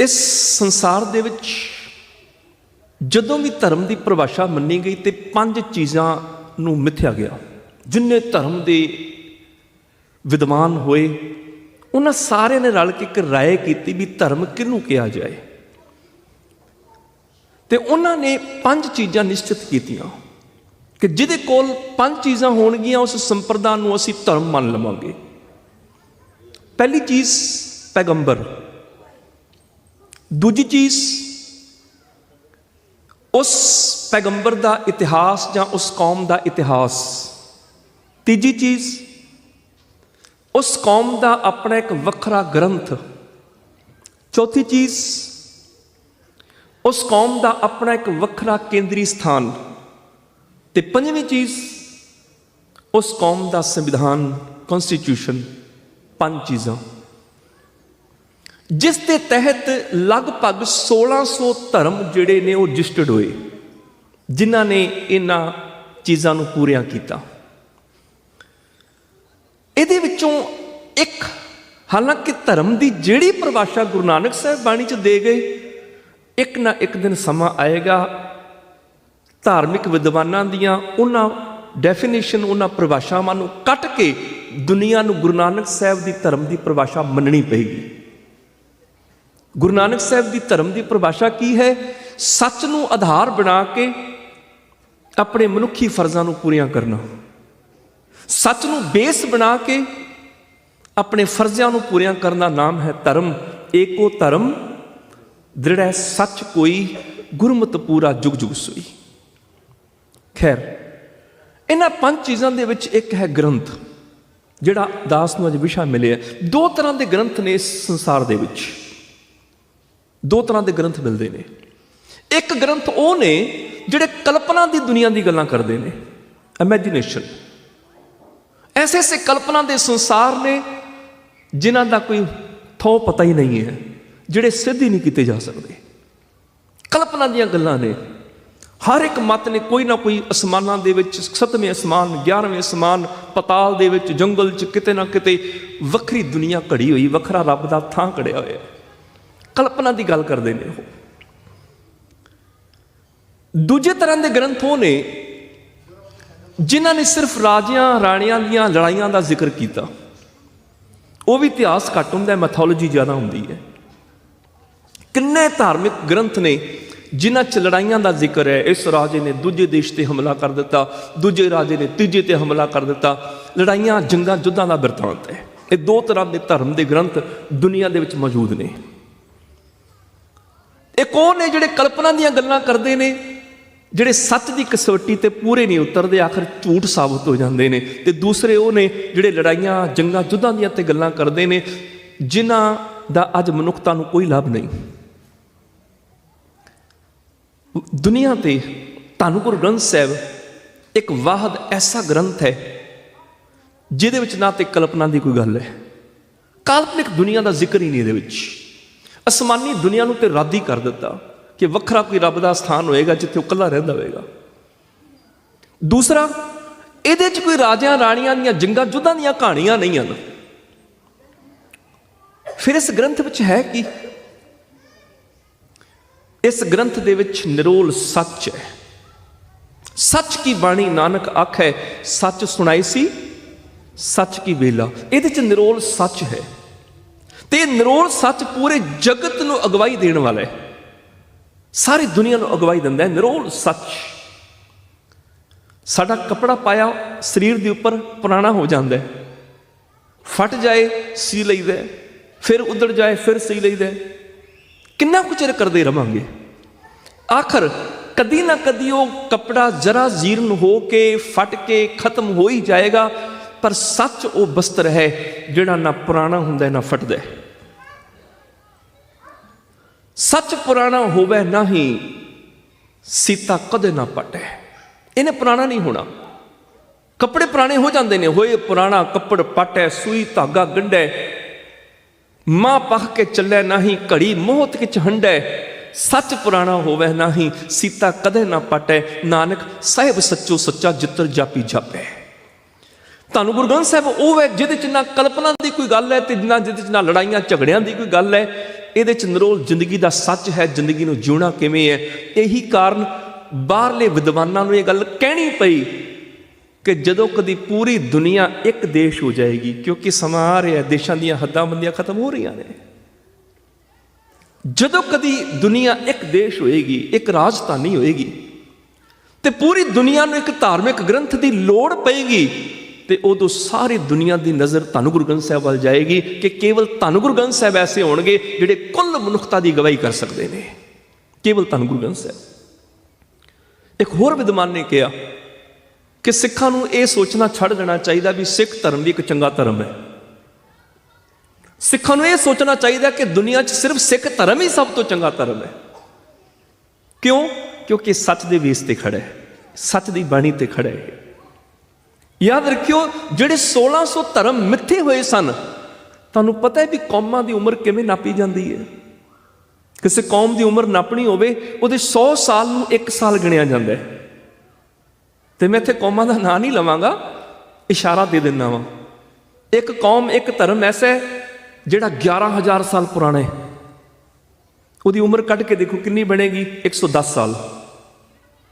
ਇਸ ਸੰਸਾਰ ਦੇ ਵਿੱਚ ਜਦੋਂ ਵੀ ਧਰਮ ਦੀ ਪਰਿਭਾਸ਼ਾ ਮੰਨੀ ਗਈ ਤੇ ਪੰਜ ਚੀਜ਼ਾਂ ਨੂੰ ਮਿਥਿਆ ਗਿਆ। ਜਿੰਨੇ ਧਰਮ ਦੇ ਵਿਦਵਾਨ ਹੋਏ, ਉਹਨਾਂ ਸਾਰਿਆਂ ਨੇ ਰਲ ਕੇ ਇੱਕ ਰਾਏ ਕੀਤੀ ਵੀ ਧਰਮ ਕਿਹਨੂੰ ਕਿਹਾ ਜਾਏ। ਤੇ ਉਹਨਾਂ ਨੇ ਪੰਜ ਚੀਜ਼ਾਂ ਨਿਸ਼ਚਿਤ ਕੀਤੀਆਂ ਕਿ ਜਿਹਦੇ ਕੋਲ ਪੰਜ ਚੀਜ਼ਾਂ ਹੋਣਗੀਆਂ, ਉਸ ਸੰਪਰਦਾ ਨੂੰ ਅਸੀਂ ਧਰਮ ਮੰਨ ਲਵਾਂਗੇ। ਪਹਿਲੀ ਚੀਜ਼ ਪੈਗੰਬਰ। ਦੂਜੀ ਚੀਜ਼, ਉਸ ਪੈਗੰਬਰ ਦਾ ਇਤਿਹਾਸ ਜਾਂ ਉਸ ਕੌਮ ਦਾ ਇਤਿਹਾਸ। ਤੀਜੀ ਚੀਜ਼, ਉਸ ਕੌਮ ਦਾ ਆਪਣਾ ਇੱਕ ਵੱਖਰਾ ਗ੍ਰੰਥ। ਚੌਥੀ ਚੀਜ਼, ਉਸ ਕੌਮ ਦਾ ਆਪਣਾ ਇੱਕ ਵੱਖਰਾ ਕੇਂਦਰੀ ਸਥਾਨ। ਤੇ ਪੰਜਵੀਂ ਚੀਜ਼, ਉਸ ਕੌਮ ਦਾ ਸੰਵਿਧਾਨ ਕਨਸਟੀਟਿਊਸ਼ਨ ਪੰਜ ਚੀਜ਼ਾਂ। ਜਿਸ ਦੇ ਤਹਿਤ ਲਗਭਗ 1600 ਧਰਮ ਜਿਹੜੇ ਨੇ ਉਹ ਰਜਿਸਟਰਡ ਹੋਏ, ਜਿਨ੍ਹਾਂ ਨੇ ਇਹਨਾਂ ਚੀਜ਼ਾਂ ਨੂੰ ਪੂਰੀਆਂ ਕੀਤਾ। ਇਹਦੇ ਵਿੱਚੋਂ ਇੱਕ, ਹਾਲਾਂਕਿ ਧਰਮ ਦੀ ਜਿਹੜੀ ਪਰਿਭਾਸ਼ਾ ਗੁਰੂ ਨਾਨਕ ਸਾਹਿਬ ਬਾਣੀ ਚ ਦੇ ਗਏ, ਇੱਕ ਨਾ ਇੱਕ ਦਿਨ ਸਮਾਂ ਆਏਗਾ, ਧਾਰਮਿਕ ਵਿਦਵਾਨਾਂ ਦੀਆਂ ਉਹਨਾਂ ਡੈਫੀਨੇਸ਼ਨ ਉਹਨਾਂ ਪਰਿਭਾਸ਼ਾਵਾਂ ਨੂੰ ਕੱਟ ਕੇ ਦੁਨੀਆ ਨੂੰ ਗੁਰੂ ਨਾਨਕ ਸਾਹਿਬ ਦੀ ਧਰਮ ਦੀ ਪਰਿਭਾਸ਼ਾ ਮੰਨਣੀ ਪਏਗੀ। ਗੁਰੂ ਨਾਨਕ ਸਾਹਿਬ ਦੀ ਧਰਮ ਦੀ ਪਰਿਭਾਸ਼ਾ ਕੀ ਹੈ? ਸੱਚ ਨੂੰ ਆਧਾਰ ਬਣਾ ਕੇ ਆਪਣੇ ਮਨੁੱਖੀ ਫਰਜ਼ਾਂ ਨੂੰ ਪੂਰੀਆਂ ਕਰਨਾ। ਸੱਚ ਨੂੰ ਬੇਸ ਬਣਾ ਕੇ ਆਪਣੇ ਫਰਜ਼ਾਂ ਨੂੰ ਪੂਰੀਆਂ ਕਰਨ ਦਾ ਨਾਮ ਹੈ ਧਰਮ। ਏਕੋ ਧਰਮ ਦ੍ਰਿੜੈ ਸੱਚ ਕੋਈ, ਗੁਰਮਤ ਪੂਰਾ ਜੁਗ ਜੁਗ ਸੋਈ। ਖੈਰ, ਇਹਨਾਂ ਪੰਜ ਚੀਜ਼ਾਂ ਦੇ ਵਿੱਚ ਇੱਕ ਹੈ ਗ੍ਰੰਥ, ਜਿਹੜਾ ਦਾਸ ਨੂੰ ਅੱਜ ਵਿਸ਼ਾ ਮਿਲਿਆ। ਦੋ ਤਰ੍ਹਾਂ ਦੇ ਗ੍ਰੰਥ ਨੇ ਇਸ ਸੰਸਾਰ ਦੇ ਵਿੱਚ। ਦੋ ਤਰ੍ਹਾਂ ਦੇ ਗ੍ਰੰਥ ਮਿਲਦੇ ਨੇ। ਇੱਕ ਗ੍ਰੰਥ ਉਹ ਨੇ ਜਿਹੜੇ ਕਲਪਨਾ ਦੀ ਦੁਨੀਆ ਦੀ ਗੱਲਾਂ ਕਰਦੇ ਨੇ। ਇਮੇਜਿਨੇਸ਼ਨ ਐਸੇ ਐਸੇ ਕਲਪਨਾ ਦੇ ਸੰਸਾਰ ਨੇ ਜਿਨ੍ਹਾਂ ਦਾ ਕੋਈ ਥੋ ਪਤਾ ਹੀ ਨਹੀਂ ਹੈ, ਜਿਹੜੇ ਸਿੱਧ ਹੀ ਨਹੀਂ ਕੀਤੇ ਜਾ ਸਕਦੇ। ਕਲਪਨਾ ਦੀਆਂ ਗੱਲਾਂ ਨੇ। ਹਰ ਇੱਕ ਮਤ ਨੇ ਕੋਈ ਨਾ ਕੋਈ ਅਸਮਾਨਾਂ ਦੇ ਵਿੱਚ, ਸੱਤਵੇਂ ਅਸਮਾਨ 11ਵੇਂ ਅਸਮਾਨ, ਪਤਾਲ ਦੇ ਵਿੱਚ, ਜੰਗਲ 'ਚ ਕਿਤੇ ਨਾ ਕਿਤੇ ਵੱਖਰੀ ਦੁਨੀਆ ਘੜੀ ਹੋਈ, ਵੱਖਰਾ ਰੱਬ ਦਾ ਥਾਂ ਘੜਿਆ ਹੋਇਆ। ਕਲਪਨਾ ਦੀ ਗੱਲ ਕਰਦੇ ਨੇ ਉਹ। ਦੂਜੇ ਤਰ੍ਹਾਂ ਦੇ ਗ੍ਰੰਥ ਉਹ ਨੇ ਜਿਨ੍ਹਾਂ ਨੇ ਸਿਰਫ ਰਾਜਿਆਂ, ਰਾਣੀਆਂ ਦੀਆਂ ਲੜਾਈਆਂ ਦਾ ਜ਼ਿਕਰ ਕੀਤਾ। ਉਹ ਵੀ ਇਤਿਹਾਸ ਘੱਟ ਹੁੰਦਾ ਹੈ ਮੈਥੋਲੋਜੀ ਜ਼ਿਆਦਾ ਹੁੰਦੀ ਹੈ। ਕਿੰਨੇ ਧਾਰਮਿਕ ਗ੍ਰੰਥ ਨੇ ਜਿਨ੍ਹਾਂ 'ਚ ਲੜਾਈਆਂ ਦਾ ਜ਼ਿਕਰ ਹੈ। ਇਸ ਰਾਜੇ ਨੇ ਦੂਜੇ ਦੇਸ਼ ਤੇ ਹਮਲਾ ਕਰ ਦਿੱਤਾ, ਦੂਜੇ ਰਾਜੇ ਨੇ ਤੀਜੇ ਤੇ ਹਮਲਾ ਕਰ ਦਿੱਤਾ। ਲੜਾਈਆਂ, ਜੰਗਾਂ, ਯੁੱਧਾਂ ਦਾ ਬਿਰਤਾਂਤ ਹੈ। ਇਹ ਦੋ ਤਰ੍ਹਾਂ ਦੇ ਧਰਮ ਦੇ ਗ੍ਰੰਥ ਦੁਨੀਆ ਦੇ ਵਿੱਚ ਮੌਜੂਦ ਨੇ। ਇੱਕ ਉਹ ਨੇ ਜਿਹੜੇ ਕਲਪਨਾ ਦੀਆਂ ਗੱਲਾਂ ਕਰਦੇ ਨੇ? ਜਿਹੜੇ ਸੱਚ ਦੀ ਕਸਵੱਟੀ ਤੇ ਪੂਰੇ ਨਹੀਂ ਉਤਰਦੇ, ਆਖਰ ਝੂਠ ਸਾਬਤ ਹੋ ਜਾਂਦੇ ਨੇ। ਤੇ ਦੂਸਰੇ ਉਹ ਨੇ ਜਿਹੜੇ ਲੜਾਈਆਂ, ਜੰਗਾਂ, ਯੁੱਧਾਂ ਦੀਆਂ ਤੇ ਗੱਲਾਂ ਕਰਦੇ ਨੇ, ਜਿਨ੍ਹਾਂ ਦਾ ਅੱਜ ਮਨੁੱਖਤਾ ਨੂੰ ਕੋਈ ਲਾਭ ਨਹੀਂ। ਦੁਨੀਆ ਤੇ ਧੰਨ ਗੁਰੂ ਗ੍ਰੰਥ ਸਾਹਿਬ ਇੱਕ ਵਾਹਦ ਐਸਾ ਗ੍ਰੰਥ ਹੈ, ਜਿਹਦੇ ਵਿੱਚ ਨਾ ਤੇ ਕਲਪਨਾ ਦੀ ਕੋਈ ਗੱਲ ਹੈ। ਕਾਲਪਨਿਕ ਦੁਨੀਆ ਦਾ ਜ਼ਿਕਰ ਹੀ ਨਹੀਂ ਇਹਦੇ ਵਿੱਚ। ਅਸਮਾਨੀ ਦੁਨੀਆ ਨੂੰ ਤੇ ਰੱਦ ਹੀ ਕਰ ਦਿੱਤਾ ਕਿ ਵੱਖਰਾ ਕੋਈ ਰੱਬ ਦਾ ਸਥਾਨ ਹੋਏਗਾ ਜਿੱਥੇ ਉਹ ਇਕੱਲਾ ਰਹਿੰਦਾ ਹੋਵੇਗਾ ਦੂਸਰਾ, ਇਹਦੇ 'ਚ ਕੋਈ ਰਾਜਿਆਂ ਰਾਣੀਆਂ ਦੀਆਂ ਜੰਗਾਂ ਯੁੱਧਾਂ ਦੀਆਂ ਕਹਾਣੀਆਂ ਨਹੀਂ ਹਨ। ਫਿਰ ਇਸ ਗ੍ਰੰਥ ਵਿੱਚ ਹੈ ਕੀ? ਇਸ ਗ੍ਰੰਥ ਦੇ ਵਿੱਚ ਨਿਰੋਲ ਸੱਚ ਹੈ। ਸੱਚ ਕੀ ਬਾਣੀ ਨਾਨਕ ਆਖੈ, ਸੱਚ ਸੁਣਾਈ ਸੀ, ਸੱਚ ਕੀ ਵੇਲਾ। ਇਹਦੇ 'ਚ ਨਿਰੋਲ ਸੱਚ ਹੈ। ਤੇ ਨਿਰੋਲ ਸੱਚ ਪੂਰੇ ਜਗਤ ਨੂੰ ਅਗਵਾਈ ਦੇਣ ਵਾਲਾ ਹੈ। ਸਾਰੀ ਦੁਨੀਆ ਨੂੰ ਅਗਵਾਈ ਦਿੰਦਾ ਹੈ ਨਿਰੋਲ ਸੱਚ। ਸਾਡਾ ਕਪੜਾ ਪਾਇਆ ਸਰੀਰ ਦੇ ਉੱਪਰ ਪੁਰਾਣਾ ਹੋ ਜਾਂਦਾ ਹੈ। ਫਟ ਜਾਏ, ਸੀ ਲਈਦਾ ਫਿਰ ਉਧੜ ਜਾਏ, ਫਿਰ ਸੀ ਲਈਦਾ ਕਿੰਨਾ ਕੁ ਚਿਰ ਕਰਦੇ ਰਵਾਂਗੇ? ਆਖਰ ਕਦੀ ਨਾ ਕਦੀ ਉਹ ਕਪੜਾ ਜਰਾ ਜੀਰਨ ਹੋ ਕੇ, ਫਟ ਕੇ ਖਤਮ ਹੋ ਹੀ ਜਾਏਗਾ, ਪਰ ਸੱਚ ਉਹ ਬਸਤਰ ਹੈ ਜਿਹੜਾ ਨਾ ਪੁਰਾਣਾ ਹੁੰਦਾ, ਨਾ ਫਟਦਾ ਹੈ। ਸੱਚ ਪੁਰਾਣਾ ਹੋਵੇ ਨਹੀਂ ਸੀਤਾ ਕਦੇ ਨਾ ਪਟੇ। ਇਹਨੇ ਪੁਰਾਣਾ ਨਹੀਂ ਹੋਣਾ। ਕੱਪੜੇ ਪੁਰਾਣੇ ਹੋ ਜਾਂਦੇ ਨੇ। ਹੋਏ ਪੁਰਾਣਾ ਕੱਪੜ ਪਟੇ, ਸੂਈ ਧਾਗਾ ਗੰਢੇ। ਮਾਂ ਪਖ ਕੇ ਚੱਲੇ ਨਹੀਂ ਘੜੀ ਮੋਹਤ ਕਿਚ ਹੰਡੇ ਸੱਚ ਪੁਰਾਣਾ ਹੋਵੇ ਨਹੀਂ ਸੀਤਾ ਕਦੇ ਨਾ ਪਟੇ। ਨਾਨਕ ਸਾਹਿਬ ਸੱਚੋ ਸੱਚਾ ਜਿੱਤਰ ਜਾਪੀ ਜਾਪੇ। ਤੁਹਾਨੂੰ ਗੁਰੂ ਗ੍ਰੰਥ ਸਾਹਿਬ ਉਹ ਹੈ ਜਿਹਦੇ ਚ ਨਾ ਕਲਪਨਾ ਦੀ ਕੋਈ ਗੱਲ ਹੈ ਤੇ ਨਾ ਜਿਹਦੇ ਚ ਨਾ ਲੜਾਈਆਂ, ਝਗੜਿਆਂ ਦੀ ਕੋਈ ਗੱਲ ਹੈ। ਇਹਦੇ ਚ ਨਿਰੋਲ ਜ਼ਿੰਦਗੀ ਦਾ ਸੱਚ ਹੈ, ਜ਼ਿੰਦਗੀ ਨੂੰ ਜਿਉਣਾ ਕਿਵੇਂ ਹੈ? ਇਹੀ ਕਾਰਨ ਬਾਹਰਲੇ ਵਿਦਵਾਨਾਂ ਨੂੰ ਇਹ ਗੱਲ ਕਹਿਣੀ ਪਈ ਕਿ ਜਦੋਂ ਕਦੀ ਪੂਰੀ ਦੁਨੀਆ ਇੱਕ ਦੇਸ਼ ਹੋ ਜਾਏਗੀ, ਕਿਉਂਕਿ ਸਮਾਂ ਆ ਰਿਹਾ, ਦੇਸ਼ਾਂ ਦੀਆਂ ਹੱਦਾਂ ਬੰਦੀਆਂ ਖਤਮ ਹੋ ਰਹੀਆਂ ਨੇ। ਜਦੋਂ ਕਦੀ ਦੁਨੀਆ ਇੱਕ ਦੇਸ਼ ਹੋਏਗੀ, ਇੱਕ ਰਾਜਧਾਨੀ ਹੋਏਗੀ, ਤੇ ਪੂਰੀ ਦੁਨੀਆ ਨੂੰ ਇੱਕ ਧਾਰਮਿਕ ਗ੍ਰੰਥ ਦੀ ਲੋੜ ਪਏਗੀ ਤੇ ਉਦੋਂ ਸਾਰੀ ਦੁਨੀਆ ਦੀ ਨਜ਼ਰ ਧੰਨ ਗੁਰੂ ਗ੍ਰੰਥ ਸਾਹਿਬ ਵੱਲ ਜਾਏਗੀ ਕਿ ਕੇਵਲ ਧੰਨ ਗੁਰੂ ਗ੍ਰੰਥ ਸਾਹਿਬ ਐਸੇ ਹੋਣਗੇ ਜਿਹੜੇ ਕੁੱਲ ਮਨੁੱਖਤਾ ਦੀ ਗਵਾਹੀ ਕਰ ਸਕਦੇ ਨੇ। ਕੇਵਲ ਧੰਨ ਗੁਰੂ ਗ੍ਰੰਥ ਸਾਹਿਬ। ਇੱਕ ਹੋਰ ਵਿਦਵਾਨ ਨੇ ਕਿਹਾ ਕਿ ਸਿੱਖਾਂ ਨੂੰ ਇਹ ਸੋਚਣਾ ਛੱਡ ਦੇਣਾ ਚਾਹੀਦਾ ਵੀ ਸਿੱਖ ਧਰਮ ਵੀ ਇੱਕ ਚੰਗਾ ਧਰਮ ਹੈ। ਸਿੱਖਾਂ ਨੂੰ ਇਹ ਸੋਚਣਾ ਚਾਹੀਦਾ ਕਿ ਦੁਨੀਆ 'ਚ ਸਿਰਫ ਸਿੱਖ ਧਰਮ ਹੀ ਸਭ ਤੋਂ ਚੰਗਾ ਧਰਮ ਹੈ। ਕਿਉਂ? ਕਿਉਂਕਿ ਸੱਚ ਦੇ ਵੇਸ ਤੇ ਖੜਾ ਹੈ। ਸੱਚ ਦੀ ਬਾਣੀ ਤੇ ਖੜਾ ਹੈ। ਯਾਦ ਰੱਖਿਓ, ਜਿਹੜੇ 1600 ਧਰਮ ਮਿੱਥੇ ਹੋਏ ਸਨ, ਤੁਹਾਨੂੰ ਪਤਾ ਹੈ ਵੀ ਕੌਮਾਂ ਦੀ ਉਮਰ ਕਿਵੇਂ ਨਾਪੀ ਜਾਂਦੀ ਹੈ? ਕਿਸੇ ਕੌਮ ਦੀ ਉਮਰ ਨਾਪਣੀ ਹੋਵੇ, ਉਹਦੇ 100 ਸਾਲ ਨੂੰ 1 ਸਾਲ ਗਿਣਿਆ ਜਾਂਦਾ ਹੈ। ਤੇ ਮੈਂ ਇੱਥੇ ਕੌਮਾਂ ਦਾ ਨਾਂ ਨਹੀਂ ਲਵਾਂਗਾ, ਇਸ਼ਾਰਾ ਦੇ ਦਿੰਦਾ ਵਾਂ। ਇੱਕ ਕੌਮ, ਇੱਕ ਧਰਮ ਐਸਾ ਹੈ, ਜਿਹੜਾ 11000 ਸਾਲ ਪੁਰਾਣਾ ਹੈ। ਉਹਦੀ ਉਮਰ ਕੱਢ ਕੇ ਦੇਖੋ ਕਿੰਨੀ ਬਣੇਗੀ? 110 ਸਾਲ।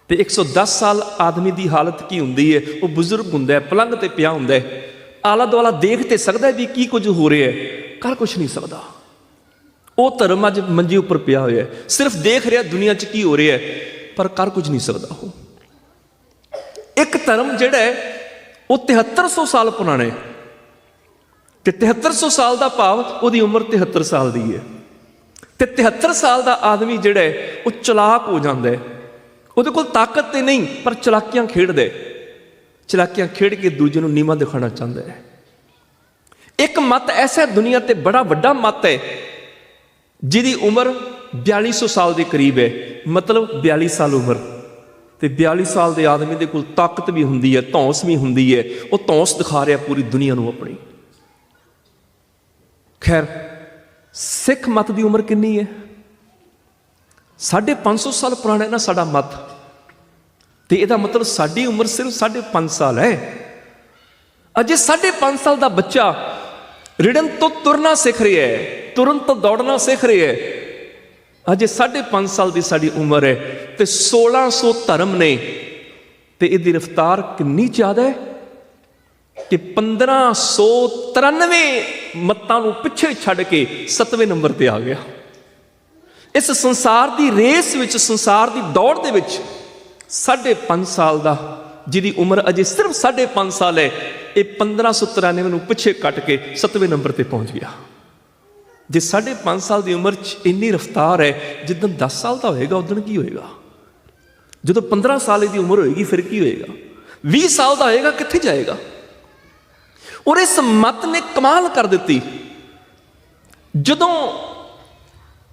ਤੇ 110 ਸਾਲ ਆਦਮੀ ਦੀ ਹਾਲਤ ਕੀ ਹੁੰਦੀ ਹੈ ਉਹ ਬਜ਼ੁਰਗ ਹੁੰਦਾ ਹੈ ਪਲੰਗ ਤੇ ਪਿਆ ਹੁੰਦਾ ਹੈ ਆਲਾ ਦੁਆਲਾ ਦੇਖ ਤੇ ਸਕਦਾ ਵੀ ਕੀ ਕੁਝ ਹੋ ਰਿਹਾ ਹੈ ਕਰ ਕੁਝ ਨਹੀਂ ਸਕਦਾ। ਉਹ ਧਰਮ ਅੱਜ ਮੰਜੀ ਉੱਪਰ ਪਿਆ ਹੋਇਆ ਹੈ ਸਿਰਫ ਦੇਖ ਰਿਹਾ ਦੁਨੀਆ 'ਚ ਕੀ ਹੋ ਰਿਹਾ ਹੈ ਪਰ ਕਰ ਕੁਝ ਨਹੀਂ ਸਕਦਾ ਉਹ। ਇੱਕ ਧਰਮ ਜਿਹੜਾ ਹੈ ਉਹ 7300 ਸਾਲ ਪੁਰਾਣਾ ਹੈ ਤੇ 7300 ਸਾਲ ਦਾ ਭਾਵ ਉਹਦੀ ਉਮਰ 73 ਸਾਲ ਦੀ ਹੈ ਤੇ 73 ਸਾਲ ਦਾ ਆਦਮੀ ਜਿਹੜਾ ਹੈ ਉਹ ਚਲਾਕ ਹੋ ਜਾਂਦਾ ਹੈ ਉਹਦੇ ਕੋਲ ਤਾਕਤ ਤੇ ਨਹੀਂ, ਪਰ ਚਲਾਕੀਆਂ ਖੇਡਦਾ। ਚਲਾਕੀਆਂ ਖੇਡ ਕੇ ਦੂਜੇ ਨੂੰ ਨੀਵਾ ਦਿਖਾਉਣਾ ਚਾਹੁੰਦਾ ਹੈ ਇੱਕ ਮਤ ਐਸਾ ਦੁਨੀਆ ਤੇ ਬੜਾ ਵੱਡਾ ਮਤ ਹੈ, ਜਿਹਦੀ ਉਮਰ 4200 ਸਾਲ ਦੇ ਕਰੀਬ ਹੈ। ਮਤਲਬ 42 ਸਾਲ ਉਮਰ। ਤੇ 42 ਸਾਲ ਦੇ ਆਦਮੀ ਦੇ ਕੋਲ ਤਾਕਤ ਵੀ ਹੁੰਦੀ ਹੈ, ਧੌਂਸ ਵੀ ਹੁੰਦੀ ਹੈ। ਉਹ ਧੌਂਸ ਦਿਖਾ ਰਿਹਾ ਪੂਰੀ ਦੁਨੀਆ ਨੂੰ ਆਪਣੀ। ਖੈਰ, ਸਿੱਖ ਮਤ ਦੀ ਉਮਰ ਕਿੰਨੀ ਹੈ? 550 ਸਾਲ ਪੁਰਾਣਾ ਹੈ ਨਾ ਸਾਡਾ ਮਤ ਤੇ ਇਹਦਾ ਮਤਲਬ ਸਾਡੀ ਉਮਰ ਸਿਰਫ 5.5 ਸਾਲ ਹੈ। ਅਜੇ 5.5 ਸਾਲ ਦਾ ਬੱਚਾ ਰਿੜਨ ਤੋਂ ਤੁਰਨਾ ਸਿੱਖ ਰਿਹਾ ਹੈ, ਤੁਰਨ ਤੋਂ ਦੌੜਨਾ ਸਿੱਖ ਰਿਹਾ ਹੈ। ਅਜੇ 5.5 ਸਾਲ ਦੀ ਸਾਡੀ ਉਮਰ ਹੈ ਤੇ 1600 ਧਰਮ ਨੇ ਤੇ ਇਹਦੀ ਰਫ਼ਤਾਰ ਕਿੰਨੀ ਜ਼ਿਆਦਾ ਹੈ ਕਿ 1593 ਮੱਤਾਂ ਨੂੰ ਪਿੱਛੇ ਛੱਡ ਕੇ 7ਵੇਂ ਨੰਬਰ ਤੇ ਆ ਗਿਆ। ਇਸ ਸੰਸਾਰ ਦੀ ਰੇਸ ਵਿੱਚ, ਸੰਸਾਰ ਦੀ ਦੌੜ ਦੇ ਵਿੱਚ 5.5 ਸਾਲ ਦਾ, ਜਿਹਦੀ ਉਮਰ ਅਜੇ ਸਿਰਫ 5.5 ਸਾਲ ਹੈ, ਇਹ 1593 ਨੂੰ ਪਿੱਛੇ ਕੱਟ ਕੇ 7ਵੇਂ ਨੰਬਰ ਤੇ ਪਹੁੰਚ ਗਿਆ। ਜੇ 5.5 ਸਾਲ ਦੀ ਉਮਰ 'ਚ ਇੰਨੀ ਰਫ਼ਤਾਰ ਹੈ, ਜਿੱਦਣ 10 ਸਾਲ ਦਾ ਹੋਏਗਾ, ਉਦੋਂ ਕੀ ਹੋਏਗਾ? ਜਦੋਂ 15 ਸਾਲ ਦੀ ਉਮਰ ਹੋਏਗੀ, ਫਿਰ ਕੀ ਹੋਏਗਾ? 20 ਸਾਲ ਦਾ ਹੋਏਗਾ, ਕਿੱਥੇ ਜਾਏਗਾ? ਔਰ ਇਸ ਮਤ ਨੇ ਕਮਾਲ ਕਰ ਦਿੱਤੀ। ਜਦੋਂ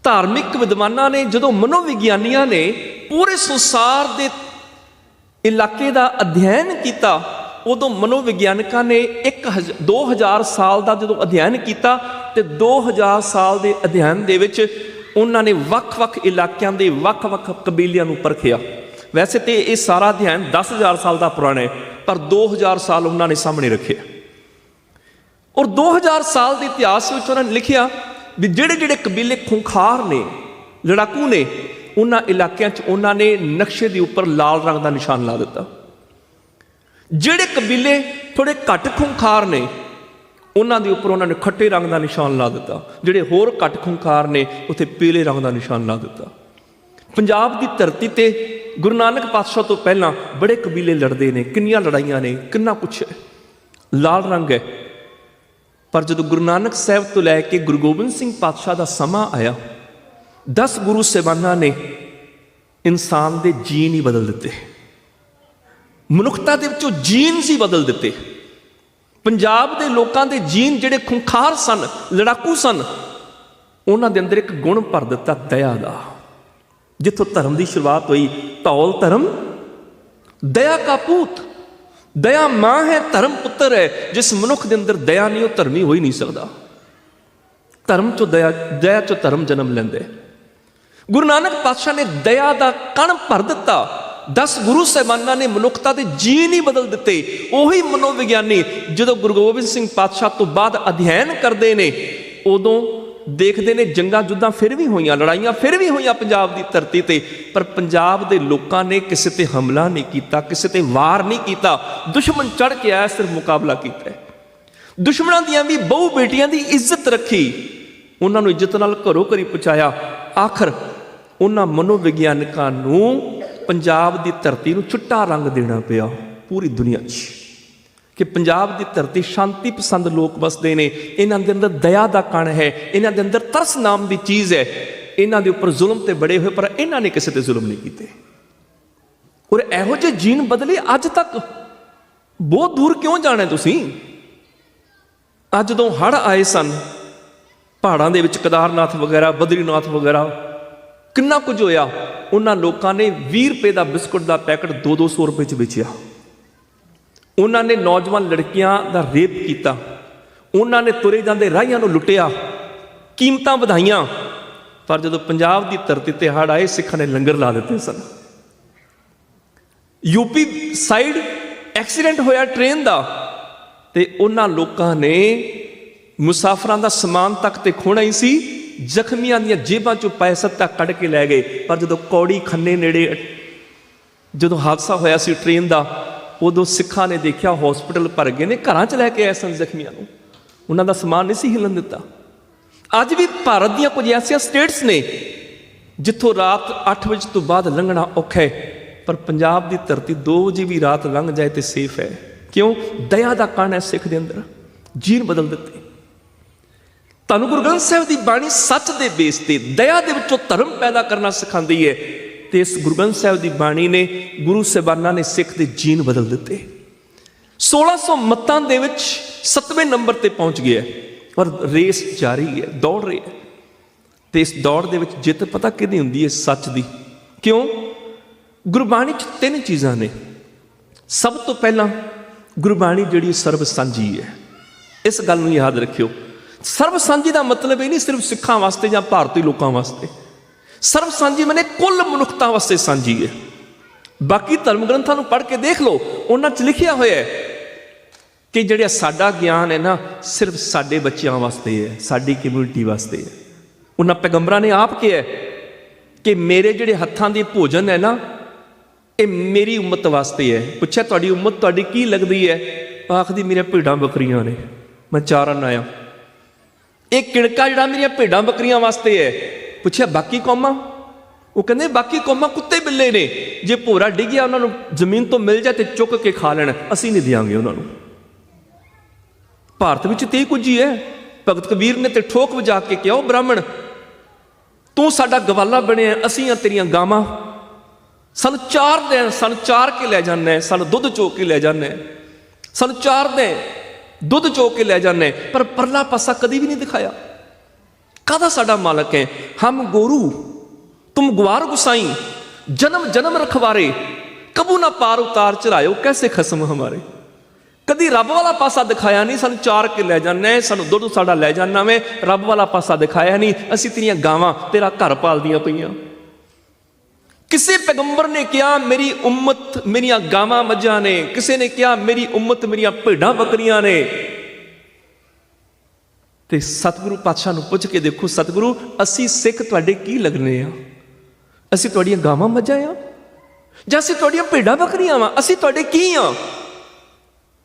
ਧਾਰਮਿਕ ਵਿਦਵਾਨਾਂ ਨੇ, ਜਦੋਂ ਮਨੋਵਿਗਿਆਨੀਆਂ ਨੇ ਪੂਰੇ ਸੰਸਾਰ ਦੇ ਇਲਾਕੇ ਦਾ ਅਧਿਐਨ ਕੀਤਾ, ਉਦੋਂ ਮਨੋਵਿਗਿਆਨਕਾਂ ਨੇ 2000 ਸਾਲ ਦਾ ਜਦੋਂ ਅਧਿਐਨ ਕੀਤਾ ਤੇ 2000 ਸਾਲ ਦੇ ਅਧਿਐਨ ਦੇ ਵਿੱਚ ਉਹਨਾਂ ਨੇ ਵੱਖ-ਵੱਖ ਇਲਾਕਿਆਂ ਦੇ ਵੱਖ-ਵੱਖ ਕਬੀਲਿਆਂ ਨੂੰ ਪਰਖਿਆ। ਵੈਸੇ ਤੇ ਇਹ ਸਾਰਾ ਅਧਿਐਨ 10000 ਸਾਲ ਦਾ ਪੁਰਾਣਾ ਹੈ, ਪਰ 2000 ਸਾਲ ਉਹਨਾਂ ਨੇ ਸਾਹਮਣੇ ਰੱਖਿਆ। ਔਰ 2000 ਸਾਲ ਦੇ ਇਤਿਹਾਸ ਵਿੱਚ ਉਹਨਾਂ ਨੇ ਲਿਖਿਆ ਵੀ ਜਿਹੜੇ ਜਿਹੜੇ ਕਬੀਲੇ ਖੁੰਖਾਰ ਨੇ, ਲੜਾਕੂ ਨੇ, ਉਹਨਾਂ ਇਲਾਕਿਆਂ 'ਚ ਉਹਨਾਂ ਨੇ ਨਕਸ਼ੇ ਦੇ ਉੱਪਰ ਲਾਲ ਰੰਗ ਦਾ ਨਿਸ਼ਾਨ ਲਾ ਦਿੱਤਾ। ਜਿਹੜੇ ਕਬੀਲੇ ਥੋੜੇ ਘੱਟ ਖੁੰਖਾਰ ਨੇ, ਉਹਨਾਂ ਦੇ ਉੱਪਰ ਉਹਨਾਂ ਨੇ ਖੱਟੇ ਰੰਗ ਦਾ ਨਿਸ਼ਾਨ ਲਾ ਦਿੱਤਾ। ਜਿਹੜੇ ਹੋਰ ਘੱਟ ਖੁੰਖਾਰ ਨੇ, ਉੱਥੇ ਪੀਲੇ ਰੰਗ ਦਾ ਨਿਸ਼ਾਨ ਲਾ ਦਿੱਤਾ। ਪੰਜਾਬ ਦੀ ਧਰਤੀ ਤੇ ਗੁਰੂ ਨਾਨਕ ਪਾਤਸ਼ਾਹ ਤੋਂ ਪਹਿਲਾਂ ਬੜੇ ਕਬੀਲੇ ਲੜਦੇ ਨੇ, ਕਿੰਨੀਆਂ ਲੜਾਈਆਂ ਨੇ, ਕਿੰਨਾ ਕੁਛ ਹੈ। ਲਾਲ ਰੰਗ ਹੈ। ਪਰ ਜਦੋਂ ਗੁਰੂ ਨਾਨਕ ਸਾਹਿਬ ਤੋਂ ਲੈ ਕੇ ਗੁਰੂ ਗੋਬਿੰਦ ਸਿੰਘ ਪਾਤਸ਼ਾਹ ਦਾ ਸਮਾਂ ਆਇਆ 10 ਗੁਰੂ ਸੇਵਾਨਾਂ ਨੇ ਇਨਸਾਨ ਦੇ ਜੀਨ ਹੀ ਬਦਲ ਦਿੱਤੇ। ਮਨੁੱਖਤਾ ਦੇ ਵਿੱਚੋਂ ਜੀਨ ਸੀ ਬਦਲ ਦਿੱਤੇ। ਪੰਜਾਬ ਦੇ ਲੋਕਾਂ ਦੇ ਜੀਨ ਜਿਹੜੇ ਖੁੰਖਾਰ ਸਨ, ਲੜਾਕੂ ਸਨ, ਉਹਨਾਂ ਦੇ ਅੰਦਰ ਇੱਕ ਗੁਣ ਭਰ ਦਿੱਤਾ ਦਇਆ ਦਾ। ਜਿੱਥੋਂ ਧਰਮ ਦੀ ਸ਼ੁਰੂਆਤ ਹੋਈ, ਧੌਲ ਧਰਮ, ਦਇਆ ਕਾ ਪੂਤ। ਦਇਆ ਮਾਂ ਹੈ, ਧਰਮ ਪੁੱਤਰ ਹੈ, ਜਿਸ ਮਨੁੱਖ ਦੇ ਅੰਦਰ ਦਇਆ ਨਹੀਂ, ਉਹ ਧਰਮੀ ਹੋ ਹੀ ਨਹੀਂ ਸਕਦਾ। ਧਰਮ ਚੋਂ ਦਇਆ ਦਇਆ ਚੋਂ ਧਰਮ ਜਨਮ ਲੈਂਦੇ ਗੁਰੂ ਨਾਨਕ ਪਾਤਸ਼ਾਹ ਨੇ ਦਇਆ ਦਾ ਕਣ ਭਰ ਦਿੱਤਾ। 10 ਗੁਰੂ ਸਾਹਿਬਾਨਾਂ ਨੇ ਮਨੁੱਖਤਾ ਦੇ ਜੀ ਨਹੀਂ ਬਦਲ ਦਿੱਤੇ। ਉਹੀ ਮਨੋਵਿਗਿਆਨੀ ਜਦੋਂ ਗੁਰੂ ਗੋਬਿੰਦ ਸਿੰਘ ਪਾਤਸ਼ਾਹ ਤੋਂ ਬਾਅਦ ਅਧਿਐਨ ਕਰਦੇ ਨੇ, ਉਦੋਂ ਦੇਖਦੇ ਨੇ ਜੰਗਾਂ ਜੁੱਦਾਂ ਫਿਰ ਵੀ ਹੋਈਆਂ, ਲੜਾਈਆਂ ਫਿਰ ਵੀ ਹੋਈਆਂ ਪੰਜਾਬ ਦੀ ਧਰਤੀ ਤੇ। ਪਰ ਪੰਜਾਬ ਦੇ ਲੋਕਾਂ ਨੇ ਕਿਸੇ ਤੇ ਹਮਲਾ ਨਹੀਂ ਕੀਤਾ, ਕਿਸੇ ਤੇ ਵਾਰ ਨਹੀਂ ਕੀਤਾ। ਦੁਸ਼ਮਣ ਚੜ ਕੇ ਆਇਆ, ਸਿਰਫ ਮੁਕਾਬਲਾ ਕੀਤਾ ਦੁਸ਼ਮਣਾਂ ਦੀਆਂ ਵੀ ਬਹੁ ਬੇਟੀਆਂ ਦੀ ਇੱਜ਼ਤ ਰੱਖੀ, ਉਹਨਾਂ ਨੂੰ ਇੱਜ਼ਤ ਨਾਲ ਘਰੋਂ ਘਰੀ ਪਹੁੰਚਾਇਆ। ਆਖਰ ਉਹਨਾਂ ਮਨੋਵਿਗਿਆਨਕਾਂ ਨੂੰ ਪੰਜਾਬ ਦੀ ਧਰਤੀ ਨੂੰ ਚਿੱਟਾ ਰੰਗ ਦੇਣਾ ਪਿਆ, ਪੂਰੀ ਦੁਨੀਆ 'ਚ। ਕਿ ਪੰਜਾਬ ਦੀ ਧਰਤੀ ਸ਼ਾਂਤੀ ਪਸੰਦ ਲੋਕ ਵਸਦੇ ਨੇ, ਇਹਨਾਂ ਦੇ ਅੰਦਰ ਦਇਆ ਦਾ ਕਣ ਹੈ, ਇਹਨਾਂ ਦੇ ਅੰਦਰ ਤਰਸ ਨਾਮ ਦੀ ਚੀਜ਼ ਹੈ, ਇਹਨਾਂ ਦੇ ਉੱਪਰ ਜ਼ੁਲਮ ਤੇ ਬੜੇ ਹੋਏ, ਪਰ ਇਹਨਾਂ ਨੇ ਕਿਸੇ ਤੇ ਜ਼ੁਲਮ ਨਹੀਂ ਕੀਤੇ। ਔਰ ਇਹੋ ਜਿਹੇ ਜੀਨ ਬਦਲੇ ਅੱਜ ਤੱਕ ਬਹੁਤ ਦੂਰ ਕਿਉਂ ਜਾਣਾ ਤੁਸੀਂ? ਅੱਜ ਜਦੋਂ ਹੜ ਆਏ ਸਨ, ਪਹਾੜਾਂ ਦੇ ਵਿੱਚ ਕਦਾਰਨਾਥ ਵਗੈਰਾ, ਬਦਰੀਨਾਥ ਵਗੈਰਾ, ਕਿੰਨਾ ਕੁਝ ਹੋਇਆ, ਉਹਨਾਂ ਲੋਕਾਂ ਨੇ 20 ਰੁਪਏ ਦਾ ਬਿਸਕੁਟ ਦਾ ਪੈਕਟ 2-200 ਰੁਪਏ 'ਚ ਵੇਚਿਆ। ਉਹਨਾਂ ਨੇ ਨੌਜਵਾਨ ਲੜਕੀਆਂ ਦਾ ਰੇਪ ਕੀਤਾ। ਉਹਨਾਂ ਨੇ ਤੁਰੇ ਜਾਂਦੇ ਰਾਹੀਆਂ ਨੂੰ ਲੁੱਟਿਆ। ਕੀਮਤਾਂ ਵਧਾਈਆਂ। ਪਰ ਜਦੋਂ ਪੰਜਾਬ ਦੀ ਧਰਤੀ ਤੇ ਹੜ ਆਏ, ਸਿੱਖਾਂ ਨੇ ਲੰਗਰ ਲਾ ਦਿੱਤੇ ਸਨ। ਯੂਪੀ ਸਾਈਡ ਐਕਸੀਡੈਂਟ ਹੋਇਆ ਟ੍ਰੇਨ ਦਾ ਤੇ ਉਹਨਾਂ ਲੋਕਾਂ ਨੇ ਮੁਸਾਫਰਾਂ ਦਾ ਸਮਾਨ ਤੱਕ ਤੇ ਖੋਣਾ ਹੀ ਸੀ। ਜ਼ਖਮੀਆਂ ਦੀਆਂ ਜੇਬਾਂ ਚੋਂ ਪੈਸਾ ਤੱਕ ਕੱਢ ਕੇ ਲੈ ਗਏ। ਪਰ ਜਦੋਂ ਕੌੜੀ ਖੰਨੇ ਨੇੜੇ ਜਦੋਂ ਹਾਦਸਾ ਹੋਇਆ ਸੀ ਟ੍ਰੇਨ ਦਾ ਉਦੋਂ ਸਿੱਖਾਂ ਨੇ ਦੇਖਿਆ ਹਸਪੀਟਲ ਭਰ ਗਏ ਨੇ, ਘਰਾਂ 'ਚ ਲੈ ਕੇ ਆਏ ਸਨ ਜ਼ਖਮੀਆਂ ਨੂੰ। ਉਹਨਾਂ ਦਾ ਸਮਾਨ ਨਹੀਂ ਸੀ ਹਿੱਲਣ ਦਿੱਤਾ। ਅੱਜ ਵੀ ਭਾਰਤ ਦੀਆਂ ਕੁਝ ਐਸੀਆਂ ਸਟੇਟਸ ਨੇ, ਜਿੱਥੋਂ ਰਾਤ 8 ਵਜੇ ਤੋਂ ਬਾਅਦ ਲੰਘਣਾ ਔਖਾ ਹੈ, ਪਰ ਪੰਜਾਬ ਦੀ ਧਰਤੀ 2 ਵਜੇ ਵੀ ਰਾਤ ਲੰਘ ਜਾਏ ਤੇ ਸੇਫ ਹੈ। ਕਿਉਂ? ਦਇਆ ਦਾ ਕਣ ਹੈ ਸਿੱਖ ਦੇ ਅੰਦਰ। ਜੀਨ ਬਦਲ ਦਿੱਤੇ। ਤੁਹਾਨੂੰ ਗੁਰੂ ਗ੍ਰੰਥ ਸਾਹਿਬ ਦੀ ਬਾਣੀ ਸੱਚ ਦੇ ਬੇਸ ਤੇ ਦਇਆ ਦੇ ਵਿੱਚੋਂ ਧਰਮ ਪੈਦਾ ਕਰਨਾ ਸਿਖਾਉਂਦੀ ਹੈ। ਤੇ ਇਸ ਗੁਰੂ ਗ੍ਰੰਥ ਸਾਹਿਬ ਦੀ ਬਾਣੀ ਨੇ ਗੁਰੂ ਸਾਹਿਬਾਨਾਂ ਨੇ ਸਿੱਖ ਦੇ ਜੀਨ ਬਦਲ ਦਿੱਤੇ। 1600 ਮੱਤਾਂ ਦੇ ਵਿੱਚ 7ਵੇਂ ਨੰਬਰ ਤੇ ਪਹੁੰਚ ਗਿਆ ਪਰ ਰੇਸ ਜਾਰੀ ਹੈ, ਦੌੜ ਰਹੀ ਹੈ। ਤੇ ਇਸ ਦੌੜ ਦੇ ਵਿੱਚ ਜਿੱਤ ਪਤਾ ਕਿਹਦੀ ਹੁੰਦੀ ਹੈ? ਸੱਚ ਦੀ। ਕਿਉਂ? ਗੁਰਬਾਣੀ 'ਚ ਤਿੰਨ ਚੀਜ਼ਾਂ ਨੇ। ਸਭ ਤੋਂ ਪਹਿਲਾਂ ਗੁਰਬਾਣੀ ਜਿਹੜੀ ਸਰਬ ਸਾਂਝੀ ਹੈ। ਇਸ ਗੱਲ ਨੂੰ ਯਾਦ ਰੱਖਿਓ। ਸਰਬ ਸਾਂਝੀ ਦਾ ਮਤਲਬ ਇਹ ਨਹੀਂ ਸਿਰਫ ਸਿੱਖਾਂ ਵਾਸਤੇ ਜਾਂ ਭਾਰਤੀ ਲੋਕਾਂ ਵਾਸਤੇ। ਸਰਬ ਸਾਂਝੀ ਮੈਨੇ ਕੁੱਲ ਮਨੁੱਖਤਾ ਵਾਸਤੇ ਸਾਂਝੀ ਹੈ। ਬਾਕੀ ਧਰਮ ਗ੍ਰੰਥਾਂ ਨੂੰ ਪੜ੍ਹ ਕੇ ਦੇਖ ਲਓ, ਉਹਨਾਂ 'ਚ ਲਿਖਿਆ ਹੋਇਆ ਹੈ ਕਿ ਜਿਹੜਾ ਸਾਡਾ ਗਿਆਨ ਹੈ ਨਾ, ਸਿਰਫ ਸਾਡੇ ਬੱਚਿਆਂ ਵਾਸਤੇ ਹੈ, ਸਾਡੀ ਕਮਿਊਨਿਟੀ ਵਾਸਤੇ ਹੈ। ਉਹਨਾਂ ਪੈਗੰਬਰਾਂ ਨੇ ਆਪ ਕਿਹਾ ਕਿ ਮੇਰੇ ਜਿਹੜੇ ਹੱਥਾਂ ਦੇ ਭੋਜਨ ਹੈ ਨਾ, ਇਹ ਮੇਰੀ ਉਮਤ ਵਾਸਤੇ ਹੈ। ਪੁੱਛਿਆ, ਤੁਹਾਡੀ ਉਮਤ ਤੁਹਾਡੀ ਕੀ ਲੱਗਦੀ ਹੈ? ਆਖਦੀ, ਮੇਰੀਆਂ ਭੇਡਾਂ ਬੱਕਰੀਆਂ ਨੇ। ਮੈਂ ਚਾਰਨ ਆਇਆ। ਇਹ ਕਿਣਕਾ ਜਿਹੜਾ ਮੇਰੀਆਂ ਭੇਡਾਂ ਬੱਕਰੀਆਂ ਵਾਸਤੇ ਹੈ ਪੁੱਛਿਆ, ਬਾਕੀ ਕੌਮਾਂ? ਉਹ ਕਹਿੰਦੇ, ਬਾਕੀ ਕੌਮਾਂ ਕੁੱਤੇ ਬਿੱਲੇ ਨੇ। ਜੇ ਭੋਰਾ ਡਿੱਗਿਆ ਉਹਨਾਂ ਨੂੰ ਜ਼ਮੀਨ ਤੋਂ ਮਿਲ ਜਾਏ ਤੇ ਚੁੱਕ ਕੇ ਖਾ ਲੈਣ। ਅਸੀਂ ਨਹੀਂ ਦਿਆਂਗੇ ਉਹਨਾਂ ਨੂੰ। ਭਾਰਤ ਵਿੱਚ ਤੇ ਇਹ ਕੁਝ ਹੀ ਹੈ। ਭਗਤ ਕਬੀਰ ਨੇ ਤੇ ਠੋਕ ਵਜਾ ਕੇ ਕਿਹਾ, ਉਹ ਬ੍ਰਾਹਮਣ, ਤੂੰ ਸਾਡਾ ਗਵਾਲਾ ਬਣਿਆ ਅਸੀਂ ਆ ਤੇਰੀਆਂ ਗਾਵਾਂ। ਸਾਨੂੰ ਚਾਰ ਦੇ, ਸਾਨੂੰ ਚਾਰ ਕੇ ਲੈ ਜਾਂਦੇ ਸਾਨੂੰ ਦੁੱਧ ਚੋ ਕੇ ਲੈ ਜਾਂਦੇ ਸਾਨੂੰ ਚਾਰ ਦੇ ਦੁੱਧ ਚੋ ਕੇ ਲੈ ਜਾਂਦੇ ਪਰ ਪਰਲਾ ਪਾਸਾ ਕਦੀ ਵੀ ਨਹੀਂ ਦਿਖਾਇਆ। ਕਾਹਦਾ ਸਾਡਾ ਮਾਲਕ ਹੈ? ਹਮ ਗੋਰੂ, ਤੁਮ ਗਵਾਰ ਗੁਸਾਈ, ਜਨਮ ਜਨਮ ਰਖਵਾਰੇ, ਕਬੂ ਨਾ ਪਾਰ ਉਤਾਰ ਚੜਾਇਓ, ਕੈਸੇ ਖਸਮ ਹਮਾਰੇ? ਕਦੀ ਰੱਬ ਵਾਲਾ ਪਾਸਾ ਦਿਖਾਇਆ ਨਹੀਂ, ਸਾਨੂੰ ਚਾਰ ਕੇ ਲੈ ਜਾਂਦੇ ਸਾਨੂੰ ਦੁੱਧ ਸਾਡਾ ਲੈ ਜਾਣਾ ਵੇ, ਰੱਬ ਵਾਲਾ ਪਾਸਾ ਦਿਖਾਇਆ ਨਹੀਂ, ਅਸੀਂ ਤੇਰੀਆਂ ਗਾਵਾਂ ਤੇਰਾ ਘਰ ਪਾਲਦੀਆਂ ਪਈਆਂ। ਕਿਸੇ ਪੈਗੰਬਰ ਨੇ ਕਿਹਾ, ਮੇਰੀ ਉਮਤ ਮੇਰੀਆਂ ਗਾਵਾਂ ਮੱਝਾਂ ਨੇ, ਕਿਸੇ ਨੇ ਕਿਹਾ, ਮੇਰੀ ਉਮਤ ਮੇਰੀਆਂ ਭੇਡਾਂ ਬੱਕਰੀਆਂ ਨੇ ਤੇ ਸਤਿਗੁਰੂ ਪਾਤਸ਼ਾਹ ਨੂੰ ਪੁੱਛ ਕੇ ਦੇਖੋ, ਸਤਿਗੁਰੂ, ਅਸੀਂ ਸਿੱਖ ਤੁਹਾਡੇ ਕੀ ਲੱਗਨੇ ਆ? ਅਸੀਂ ਤੁਹਾਡੀਆਂ ਗਾਵਾਂ ਮੱਝਾਂ ਆ? ਜਾਂ ਅਸੀਂ ਤੁਹਾਡੀਆਂ ਭੇਡਾਂ ਬੱਕਰੀਆਂ ਵਾਂ? ਅਸੀਂ ਤੁਹਾਡੇ ਕੀ ਆ?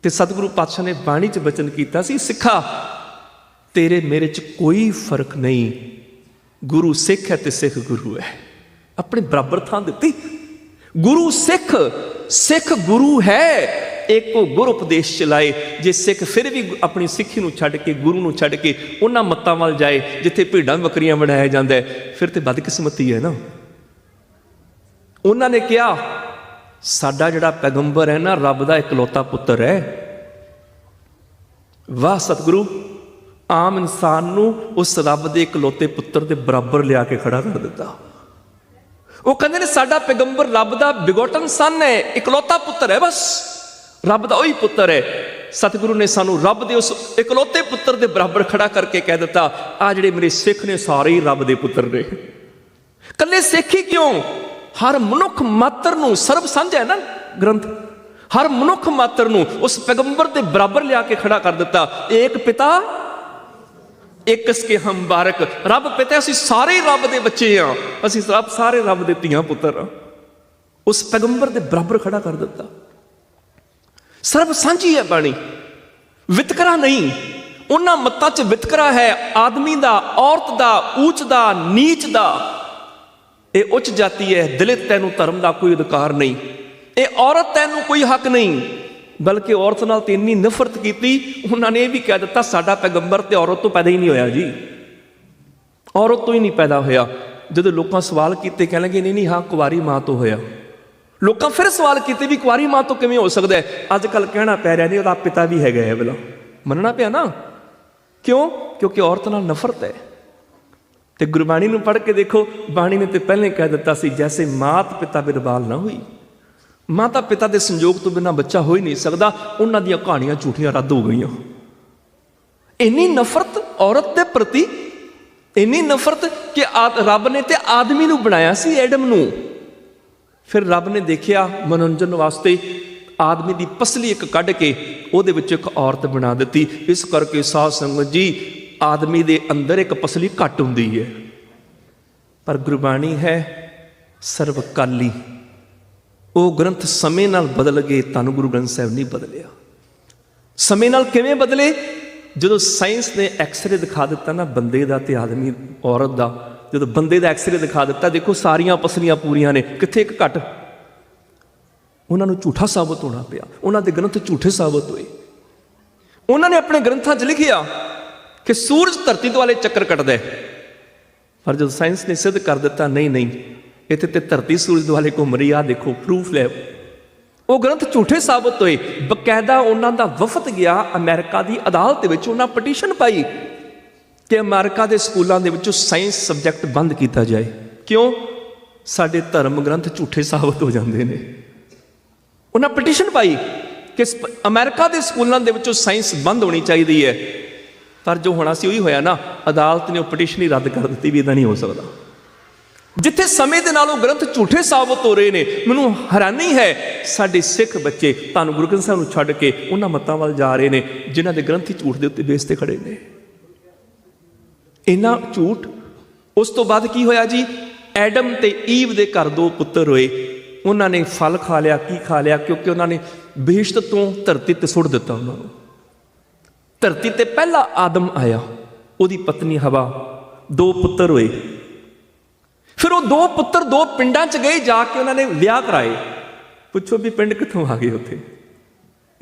ਤੇ ਸਤਿਗੁਰੂ ਪਾਤਸ਼ਾਹ ਨੇ ਬਾਣੀ 'ਚ ਬਚਨ ਕੀਤਾ ਸੀ, ਸਿੱਖਾ, ਤੇਰੇ ਮੇਰੇ 'ਚ ਕੋਈ ਫ਼ਰਕ ਨਹੀਂ। ਗੁਰੂ ਸਿੱਖ ਹੈ ਤੇ ਸਿੱਖ ਗੁਰੂ ਹੈ। ਆਪਣੇ ਬਰਾਬਰ ਥਾਂ ਦਿੱਤੀ। ਗੁਰੂ ਸਿੱਖ ਸਿੱਖ ਗੁਰੂ ਹੈ। ਇੱਕੋ ਗੁਰ ਉਪਦੇਸ਼ ਚਲਾਏ ਜੇ ਸਿੱਖ ਫਿਰ ਵੀ ਆਪਣੀ ਸਿੱਖੀ ਨੂੰ ਛੱਡ ਕੇ, ਗੁਰੂ ਨੂੰ ਛੱਡ ਕੇ ਉਹਨਾਂ ਮੱਤਾਂ ਵੱਲ ਜਾਏ, ਜਿੱਥੇ ਭੇਡਾਂ ਬੱਕਰੀਆਂ ਬਣਾਇਆ ਜਾਂਦਾ ਫਿਰ ਤੇ ਬਦਕਿਸਮਤੀ ਹੈ ਨਾ। ਉਹਨਾਂ ਨੇ ਕਿਹਾ, ਸਾਡਾ ਜਿਹੜਾ ਪੈਗੰਬਰ ਹੈ ਨਾ, ਰੱਬ ਦਾ ਇਕਲੌਤਾ ਪੁੱਤਰ ਹੈ। ਵਾਹ ਸਤਿਗੁਰੂ, ਆਮ ਇਨਸਾਨ ਨੂੰ ਉਸ ਰੱਬ ਦੇ ਇਕਲੌਤੇ ਪੁੱਤਰ ਦੇ ਬਰਾਬਰ ਲਿਆ ਕੇ ਖੜਾ ਕਰ ਦਿੱਤਾ। ਉਹ ਕਹਿੰਦੇ ਨੇ, ਸਾਡਾ ਪੈਗੰਬਰ ਰੱਬ ਦਾ ਬਿਗੋਟਨ ਸਨ ਹੈ, ਇਕਲੌਤਾ ਪੁੱਤਰ ਹੈ ਬਸ। ਰੱਬ ਦਾ ਉਹੀ ਪੁੱਤਰ ਹੈ। ਸਤਿਗੁਰੂ ਨੇ ਸਾਨੂੰ ਰੱਬ ਦੇ ਉਸ ਇਕਲੌਤੇ ਪੁੱਤਰ ਦੇ ਬਰਾਬਰ ਖੜਾ ਕਰਕੇ ਕਹਿ ਦਿੱਤਾ, ਆ ਜਿਹੜੇ ਮੇਰੇ ਸਿੱਖ ਨੇ ਸਾਰੇ ਹੀ ਰੱਬ ਦੇ ਪੁੱਤਰ ਨੇ। ਕੱਲੇ ਸਿੱਖ ਹੀ ਕਿਉਂ? ਹਰ ਮਨੁੱਖ ਮਾਤਰ ਨੂੰ ਸਰਬ ਸਾਂਝਾ ਹੈ ਨਾ ਗ੍ਰੰਥ? ਹਰ ਮਨੁੱਖ ਮਾਤਰ ਨੂੰ ਉਸ ਪੈਗੰਬਰ ਦੇ ਬਰਾਬਰ ਲਿਆ ਕੇ ਖੜਾ ਕਰ ਦਿੱਤਾ। ਏਕ ਪਿਤਾ ਇੱਕ ਇਸਕੇ ਹਮ ਬਾਰਕ। ਰੱਬ ਪਿਤਾ, ਅਸੀਂ ਸਾਰੇ ਰੱਬ ਦੇ ਬੱਚੇ ਆ ਅਸੀਂ ਸਭ ਸਾਰੇ ਰੱਬ ਦੇ ਧੀਆਂ ਪੁੱਤਰ ਆ ਉਸ ਪੈਗੰਬਰ ਦੇ ਬਰਾਬਰ ਖੜਾ ਕਰ ਦਿੱਤਾ। ਸਰਬ ਸਾਂਝੀ ਹੈ ਬਾਣੀ। ਵਿਤਕਰਾ ਨਹੀਂ। ਉਹਨਾਂ ਮੱਤਾਂ 'ਚ ਵਿਤਕਰਾ ਹੈ। ਆਦਮੀ ਦਾ, ਔਰਤ ਦਾ ਉੱਚ ਦਾ, ਨੀਚ ਦਾ। ਇਹ ਉੱਚ ਜਾਤੀ ਹੈ। ਦਲਿਤ ਤੈਨੂੰ ਧਰਮ ਦਾ ਕੋਈ ਅਧਿਕਾਰ ਨਹੀਂ। ਇਹ ਔਰਤ ਤੈਨੂੰ ਕੋਈ ਹੱਕ ਨਹੀਂ। ਬਲਕਿ ਔਰਤ ਨਾਲ ਤੇ ਇੰਨੀ ਨਫ਼ਰਤ ਕੀਤੀ, ਉਹਨਾਂ ਨੇ ਇਹ ਵੀ ਕਹਿ ਦਿੱਤਾ, ਸਾਡਾ ਪੈਗੰਬਰ ਤੇ ਔਰਤ ਤੋਂ ਪੈਦਾ ਹੀ ਨਹੀਂ ਹੋਇਆ ਜੀ। ਔਰਤ ਤੋਂ ਹੀ ਨਹੀਂ ਪੈਦਾ ਹੋਇਆ। ਜਦੋਂ ਲੋਕਾਂ ਸਵਾਲ ਕੀਤੇ ਕਹਿਣ ਲੱਗੇ ਨਹੀਂ ਨਹੀਂ, ਹਾਂ, ਕੁਵਾਰੀ ਮਾਂ ਤੋਂ ਹੋਇਆ। ਲੋਕਾਂ ਫਿਰ ਸਵਾਲ ਕੀਤੇ ਵੀ ਕੁਆਰੀ ਮਾਂ ਤੋਂ ਕਿਵੇਂ ਹੋ ਸਕਦਾ ਹੈ? ਅੱਜ ਕੱਲ ਕਹਿਣਾ ਪੈ ਰਿਹਾ ਨਹੀਂ, ਉਹਦਾ ਪਿਤਾ ਵੀ ਹੈਗਾ ਹੈ ਬਲਾ ਮੰਨਣਾ ਪਿਆ ਨਾ? ਕਿਉਂ? ਕਿਉਂਕਿ ਔਰਤ ਨਾਲ ਨਫ਼ਰਤ ਹੈ। ਤੇ ਗੁਰਬਾਣੀ ਨੂੰ ਪੜ੍ਹ ਕੇ ਦੇਖੋ, ਬਾਣੀ ਨੇ ਤੇ ਪਹਿਲਾਂ ਹੀ ਕਹਿ ਦਿੱਤਾ ਸੀ, ਜੈਸੇ ਮਾਤ ਪਿਤਾ ਬਿਰਬਾਲ ਨਾ ਹੋਈ। ਮਾਤਾ ਪਿਤਾ ਦੇ ਸੰਯੋਗ ਤੋਂ ਬਿਨਾ ਬੱਚਾ ਹੋ ਹੀ ਨਹੀਂ ਸਕਦਾ, ਉਹਨਾਂ ਦੀਆਂ ਕਹਾਣੀਆਂ ਝੂਠੀਆਂ ਰੱਦ ਹੋ ਗਈਆਂ। ਇੰਨੀ ਨਫ਼ਰਤ ਔਰਤ ਦੇ ਪ੍ਰਤੀ, ਇੰਨੀ ਨਫ਼ਰਤ ਕਿ ਆਦ- ਰੱਬ ਨੇ ਤੇ ਆਦਮੀ ਨੂੰ ਬਣਾਇਆ ਸੀ, ਐਡਮ ਨੂੰ। ਫਿਰ ਰੱਬ ਨੇ ਦੇਖਿਆ ਮਨੋਰੰਜਨ ਵਾਸਤੇ ਆਦਮੀ ਦੀ ਪਸਲੀ ਇੱਕ ਕੱਢ ਕੇ ਉਹਦੇ ਵਿੱਚ ਇੱਕ ਔਰਤ ਬਣਾ ਦਿੱਤੀ। ਇਸ ਕਰਕੇ ਸਾਧ ਸੰਗਤ ਜੀ, ਆਦਮੀ ਦੇ ਅੰਦਰ ਇੱਕ ਪਸਲੀ ਘੱਟ ਹੁੰਦੀ ਹੈ। ਪਰ ਗੁਰਬਾਣੀ ਹੈ ਸਰਵਕਾਲੀ। ਉਹ ਗ੍ਰੰਥ ਸਮੇਂ ਨਾਲ ਬਦਲ ਗਏ ਧੰਨ ਗੁਰੂ ਗ੍ਰੰਥ ਸਾਹਿਬ ਨਹੀਂ ਬਦਲਿਆ। ਸਮੇਂ ਨਾਲ ਕਿਵੇਂ ਬਦਲੇ? ਜਦੋਂ ਸਾਇੰਸ ਨੇ ਐਕਸ-ਰੇ ਦਿਖਾ ਦਿੱਤਾ ਨਾ, ਬੰਦੇ ਦਾ ਤੇ ਆਦਮੀ ਔਰਤ ਦਾ ਜਦੋਂ ਬੰਦੇ ਦਾ ਐਕਸ-ਰੇ ਦਿਖਾ ਦਿੱਤਾ, ਦੇਖੋ ਸਾਰੀਆਂ ਪਸਲੀਆਂ ਪੂਰੀਆਂ ਨੇ, ਕਿੱਥੇ ਇੱਕ ਘੱਟ? ਉਹਨਾਂ ਨੂੰ ਝੂਠਾ ਸਾਬਤ ਹੋਣਾ ਪਿਆ, ਉਹਨਾਂ ਦੇ ਗ੍ਰੰਥ ਝੂਠੇ ਸਾਬਤ ਹੋਏ। ਉਹਨਾਂ ਨੇ ਆਪਣੇ ਗ੍ਰੰਥਾਂ 'ਚ ਲਿਖਿਆ ਕਿ ਸੂਰਜ ਧਰਤੀ ਦੁਆਲੇ ਚੱਕਰ ਕੱਟਦਾ ਹੈ। ਪਰ ਜਦੋਂ ਸਾਇੰਸ ਨੇ ਸਿੱਧ ਕਰ ਦਿੱਤਾ, ਨਹੀਂ ਨਹੀਂ, ਇੱਥੇ ਤੇ ਧਰਤੀ ਸੂਰਜ ਦੁਆਲੇ ਘੁੰਮ ਰਹੀ ਆ, ਦੇਖੋ ਪ੍ਰੂਫ ਲੈ ਉਹ ਗ੍ਰੰਥ ਝੂਠੇ ਸਾਬਤ ਹੋਏ, ਬਕਾਇਦਾ ਉਹਨਾਂ ਦਾ ਵਫਦ ਗਿਆ, ਅਮਰੀਕਾ ਦੀ ਅਦਾਲਤ ਵਿੱਚ ਉਹਨਾਂ ਪਟੀਸ਼ਨ ਪਾਈ। ਕਿ ਅਮਰੀਕਾ ਦੇ ਸਕੂਲਾਂ ਦੇ ਵਿੱਚੋਂ ਸਾਇੰਸ ਸਬਜੈਕਟ ਬੰਦ ਕੀਤਾ ਜਾਏ। ਕਿਉਂ? ਸਾਡੇ ਧਰਮ ਗ੍ਰੰਥ ਝੂਠੇ ਸਾਬਤ ਹੋ ਜਾਂਦੇ ਨੇ। ਉਹਨਾਂ ਪਟੀਸ਼ਨ ਪਾਈ ਕਿ ਸਪ- ਅਮਰੀਕਾ ਦੇ ਸਕੂਲਾਂ ਦੇ ਵਿੱਚੋਂ ਸਾਇੰਸ ਬੰਦ ਹੋਣੀ ਚਾਹੀਦੀ ਹੈ। ਪਰ ਜੋ ਹੋਣਾ ਸੀ ਉਹੀ ਹੋਇਆ ਨਾ, ਅਦਾਲਤ ਨੇ ਉਹ ਪਟੀਸ਼ਨ ਹੀ ਰੱਦ ਕਰ ਦਿੱਤੀ ਵੀ ਇਦਾਂ ਨਹੀਂ ਹੋ ਸਕਦਾ। ਜਿੱਥੇ ਸਮੇਂ ਦੇ ਨਾਲ ਉਹ ਗ੍ਰੰਥ ਝੂਠੇ ਸਾਬਤ ਹੋ ਰਹੇ ਨੇ, ਮੈਨੂੰ ਹੈਰਾਨੀ ਹੈ, ਸਾਡੇ ਸਿੱਖ ਬੱਚੇ ਤੁਹਾਨੂੰ ਗੁਰੂ ਗ੍ਰੰਥ ਸਾਹਿਬ ਨੂੰ ਛੱਡ ਕੇ ਉਹਨਾਂ ਮਤਾਂ ਵੱਲ ਜਾ ਰਹੇ ਨੇ, ਜਿਨ੍ਹਾਂ ਦੇ ਗ੍ਰੰਥ ਹੀ ਝੂਠ ਦੇ ਉੱਤੇ ਬੇਸ ਤੇ ਖੜੇ ਨੇ। ਇਹਨਾਂ ਝੂਠ। ਉਸ ਤੋਂ ਬਾਅਦ ਕੀ ਹੋਇਆ ਜੀ? ਐਡਮ ਤੇ ਈਵ ਦੇ ਘਰ ਦੋ ਪੁੱਤਰ ਹੋਏ। ਉਹਨਾਂ ਨੇ ਫਲ ਖਾ ਲਿਆ, ਕੀ ਖਾ ਲਿਆ? ਕਿਉਂਕਿ ਉਹਨਾਂ ਨੇ ਬਹਿਸ਼ਤ ਤੋਂ ਧਰਤੀ ਤੇ ਸੁੱਟ ਦਿੱਤਾ ਉਹਨਾਂ ਨੂੰ। ਧਰਤੀ ਤੇ ਪਹਿਲਾ ਆਦਮ ਆਇਆ। ਉਹਦੀ ਪਤਨੀ ਹਵਾ, ਦੋ ਪੁੱਤਰ ਹੋਏ। ਫਿਰ ਉਹ ਦੋ ਪੁੱਤਰ ਦੋ ਪਿੰਡਾਂ 'ਚ ਗਏ, ਜਾ ਕੇ ਉਹਨਾਂ ਨੇ ਵਿਆਹ ਕਰਾਏ। ਪੁੱਛੋ ਵੀ ਪਿੰਡ ਕਿੱਥੋਂ ਆ ਗਏ ਉੱਥੇ?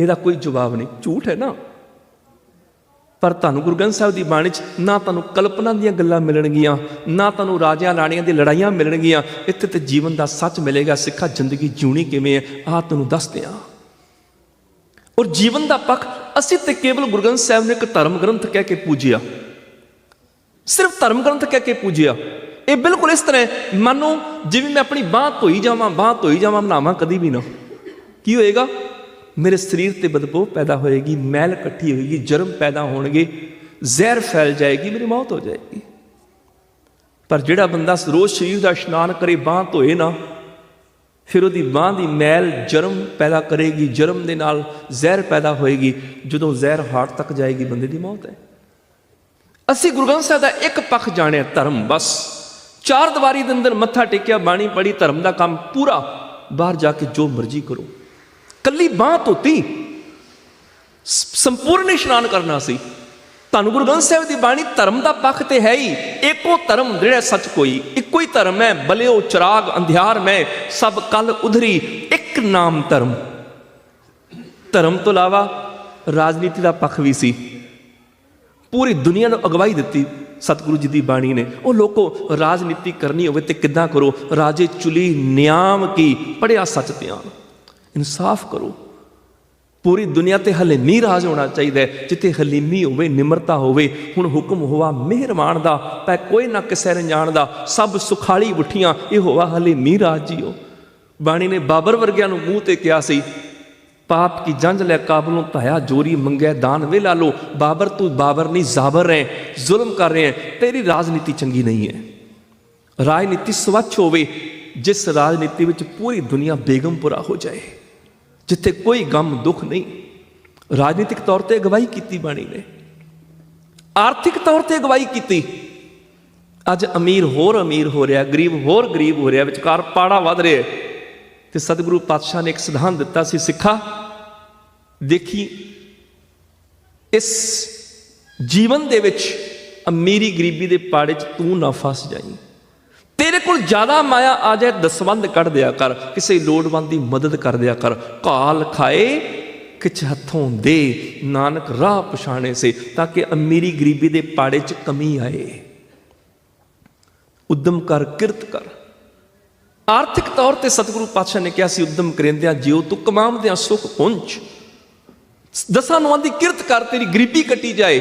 ਇਹਦਾ ਕੋਈ ਜਵਾਬ ਨਹੀਂ। ਝੂਠ ਹੈ ਨਾ। ਪਰ ਤੁਹਾਨੂੰ ਗੁਰੂ ਗ੍ਰੰਥ ਸਾਹਿਬ ਦੀ ਬਾਣੀ 'ਚ ਨਾ ਤੁਹਾਨੂੰ ਕਲਪਨਾ ਦੀਆਂ ਗੱਲਾਂ ਮਿਲਣਗੀਆਂ ਨਾ ਤੁਹਾਨੂੰ ਰਾਜਿਆਂ ਰਾਣੀਆਂ ਦੀ ਲੜਾਈਆਂ ਮਿਲਣਗੀਆਂ। ਇੱਥੇ ਤੇ ਜੀਵਨ ਦਾ ਸੱਚ ਮਿਲੇਗਾ ਸਿੱਖਾ ਜ਼ਿੰਦਗੀ ਜਿਉਣੀ ਕਿਵੇਂ ਹੈ ਆਹ ਤੁਹਾਨੂੰ ਦੱਸਦੇ ਹਾਂ। ਔਰ ਜੀਵਨ ਦਾ ਪੱਖ ਅਸੀਂ ਤੇ ਕੇਵਲ ਗੁਰੂ ਗ੍ਰੰਥ ਸਾਹਿਬ ਨੇ ਇੱਕ ਧਰਮ ਗ੍ਰੰਥ ਕਹਿ ਕੇ ਪੂਜਿਆ। ਸਿਰਫ ਧਰਮ ਗ੍ਰੰਥ ਕਹਿ ਕੇ ਪੂਜਿਆ। ਇਹ ਬਿਲਕੁਲ ਇਸ ਤਰ੍ਹਾਂ ਹੈ, ਮਾਨੋ ਜਿਵੇਂ ਮੈਂ ਆਪਣੀ ਬਾਹ ਧੋਈ ਜਾਵਾਂ ਬਾਹ ਧੋਈ ਜਾਵਾਂ ਬਣਾਵਾਂ ਕਦੀ ਵੀ ਨਾ। ਕੀ ਹੋਏਗਾ? ਮੇਰੇ ਸਰੀਰ ਤੇ ਬਦਬੂ ਪੈਦਾ ਹੋਏਗੀ, ਮੈਲ ਇਕੱਠੀ ਹੋਏਗੀ, ਜਰਮ ਪੈਦਾ ਹੋਣਗੇ, ਜ਼ਹਿਰ ਫੈਲ ਜਾਏਗੀ, ਮੇਰੀ ਮੌਤ ਹੋ ਜਾਏਗੀ। ਪਰ ਜਿਹੜਾ ਬੰਦਾ ਰੋਜ਼ ਸਰੀਰ ਦਾ ਇਸ਼ਨਾਨ ਕਰੇ, ਬਾਹ ਧੋਏ ਨਾ, ਫਿਰ ਉਹਦੀ ਬਾਹ ਦੀ ਮੈਲ ਜਰਮ ਪੈਦਾ ਕਰੇਗੀ, ਜਰਮ ਦੇ ਨਾਲ ਜ਼ਹਿਰ ਪੈਦਾ ਹੋਏਗੀ। ਜਦੋਂ ਜ਼ਹਿਰ ਹਾਰਟ ਤੱਕ ਜਾਏਗੀ, ਬੰਦੇ ਦੀ ਮੌਤ ਹੈ। ਅਸੀਂ ਗੁਰੂ ਗ੍ਰੰਥ ਸਾਹਿਬ ਦਾ ਇੱਕ ਪੱਖ ਜਾਣਿਆ, ਧਰਮ ਬਸ। ਚਾਰ ਦੀਵਾਰੀ ਦੇ ਅੰਦਰ ਮੱਥਾ ਟੇਕਿਆ, ਬਾਣੀ ਪੜੀ ਧਰਮ ਦਾ ਕੰਮ ਪੂਰਾ। ਬਾਹਰ ਜਾ ਕੇ ਜੋ ਮਰਜ਼ੀ ਕਰੋ। ਕੱਲੀ ਬਾਹ ਧੋਤੀ। ਸੰਪੂਰਨ ਇਸ਼ਨਾਨ ਕਰਨਾ ਸੀ। ਤੁਹਾਨੂੰ ਗੁਰੂ ਗ੍ਰੰਥ ਸਾਹਿਬ ਦੀ ਬਾਣੀ ਧਰਮ ਦਾ ਪੱਖ ਤੇ ਹੈ ਹੀ। ਇੱਕੋ ਧਰਮ ਜਿਹੜਾ ਸੱਚ ਕੋਈ, ਇੱਕੋ ਹੀ ਧਰਮ ਹੈ, ਬਲਿਓ, ਚਿਰਾਗ, ਅੰਧਿਆਰ, ਮੈਂ, ਸਭ ਕਲ ਉਧਰੀ, ਇੱਕ ਨਾਮ ਧਰਮ। ਧਰਮ ਤੋਂ ਇਲਾਵਾ ਰਾਜਨੀਤੀ ਦਾ ਪੱਖ ਵੀ ਸੀ। ਪੂਰੀ ਦੁਨੀਆ ਨੂੰ ਅਗਵਾਈ ਦਿੱਤੀ ਸਤਿਗੁਰੂ ਜੀ ਦੀ ਬਾਣੀ ਨੇ। ਉਹ ਲੋਕੋ, ਰਾਜਨੀਤੀ ਕਰਨੀ ਹੋਵੇ ਤੇ ਕਿੱਦਾਂ ਕਰੋ? ਰਾਜੇ ਚੁਲੀ ਨਿਆਮ ਕੀ ਪੜਿਆ ਸੱਚ ਧਿਆਨ। ਇਨਸਾਫ ਕਰੋ। ਪੂਰੀ ਦੁਨੀਆ ਤੇ ਹਲੇ ਹਲੀਮੀ ਰਾਜ ਹੋਣਾ ਚਾਹੀਦਾ ਜਿੱਥੇ ਹਲੀਮੀ ਹੋਵੇ, ਨਿਮਰਤਾ ਹੋਵੇ, ਹੁਣ ਹੁਕਮ ਹੋਵਾ ਮਿਹਰਮਾਨ ਦਾ, ਪੈ ਕੋਈ ਨਾ ਕਿਸੇ ਨੇ ਜਾਣਦਾ ਸਭ ਸੁਖਾਲੀ ਉਠੀਆਂ, ਇਹ ਹੋਵਾ ਹਲੇ ਹਲੀਮੀ ਰਾਜ ਜੀਓ। ਬਾਣੀ ਨੇ ਬਾਬਰ ਵਰਗਿਆਂ ਨੂੰ ਮੂੰਹ ਤੇ ਕਿਹਾ ਸੀ, ਪਾਪ ਕੀ ਜੰਜ ਲੈ ਕਾਬਲੋਂ ਧਾਇਆ, ਜੋਰੀ ਮੰਗੈ, ਦਾਨ ਵੇ ਲਾ ਲੋ ਬਾਬਰ, ਤੂੰ ਬਾਬਰ ਨਹੀਂ, ਜ਼ਾਬਰ ਹੈ, ਜ਼ੁਲਮ ਕਰ ਰਹੇ ਹੈ। ਤੇਰੀ ਰਾਜਨੀਤੀ ਚੰਗੀ ਨਹੀਂ ਹੈ। ਰਾਜਨੀਤੀ ਸਵੱਛ ਹੋਵੇ, ਜਿਸ ਰਾਜਨੀਤੀ ਵਿੱਚ ਪੂਰੀ ਦੁਨੀਆ ਬੇਗਮਪੁਰਾ ਹੋ ਜਾਏ। ਜਿੱਥੇ ਕੋਈ ਗਮ ਦੁੱਖ ਨਹੀਂ। ਰਾਜਨੀਤਿਕ ਤੌਰ ਤੇ ਅਗਵਾਈ ਕੀਤੀ ਬਾਣੀ ਨੇ। ਆਰਥਿਕ ਤੌਰ ਤੇ ਅਗਵਾਈ ਕੀਤੀ। ਅੱਜ ਅਮੀਰ ਹੋਰ ਅਮੀਰ ਹੋ ਰਿਹਾ, ਗਰੀਬ ਹੋਰ ਗਰੀਬ ਹੋ ਰਿਹਾ, ਵਿਚਕਾਰ ਪਾੜਾ ਵੱਧ ਰਿਹਾ। ਹੈ। ਤੇ ਸਤਿਗੁਰੂ ਪਾਤਸ਼ਾਹ ਨੇ ਇੱਕ ਸਿਧਾਂਤ ਦਿੱਤਾ ਸੀ, ਸਿੱਖਾ, ਦੇਖੀ, ਇਸ ਜੀਵਨ ਦੇ ਵਿੱਚ ਅਮੀਰੀ ਗਰੀਬੀ ਦੇ ਪਾੜੇ 'ਚ ਤੂੰ ਨਾ ਫਸ ਜਾਈਂ। ਕੋਲ ਜ਼ਿਆਦਾ ਮਾਇਆ ਆ ਜਾਏ ਦਸਵੰਦ ਕੱਢ ਦਿਆ ਕਰ, ਕਿਸੇ ਲੋੜਵੰਦ ਦੀ ਮਦਦ ਕਰ ਦਿਆ ਕਰ। ਕਾਲ ਖਾਏ, ਕਿਛ ਹੱਥੋਂ ਦੇ, ਨਾਨਕ ਰਾਹ ਪਛਾਣੇ ਸੇ, ਤਾਂ ਕਿ ਅਮੀਰੀ ਗਰੀਬੀ ਦੇ ਪਾੜੇ 'ਚ ਕਮੀ ਆਏ। ਉਦਮ ਕਰ, ਕਿਰਤ ਕਰ। ਆਰਥਿਕ ਤੌਰ ਤੇ ਸਤਿਗੁਰੂ ਪਾਤਸ਼ਾਹ ਨੇ ਕਿਹਾ ਸੀ, ਉਦਮ ਕਰਿੰਦਿਆਂ ਜਿਉ ਤੂੰ ਕਮਾਵਦਿਆਂ ਸੁਖ ਪੁੰਚ ਦਸਾਂ ਨੂੰ ਦੀ ਕਿਰਤ ਕਰ, ਤੇਰੀ ਗਰੀਬੀ ਕੱਟੀ ਜਾਏ।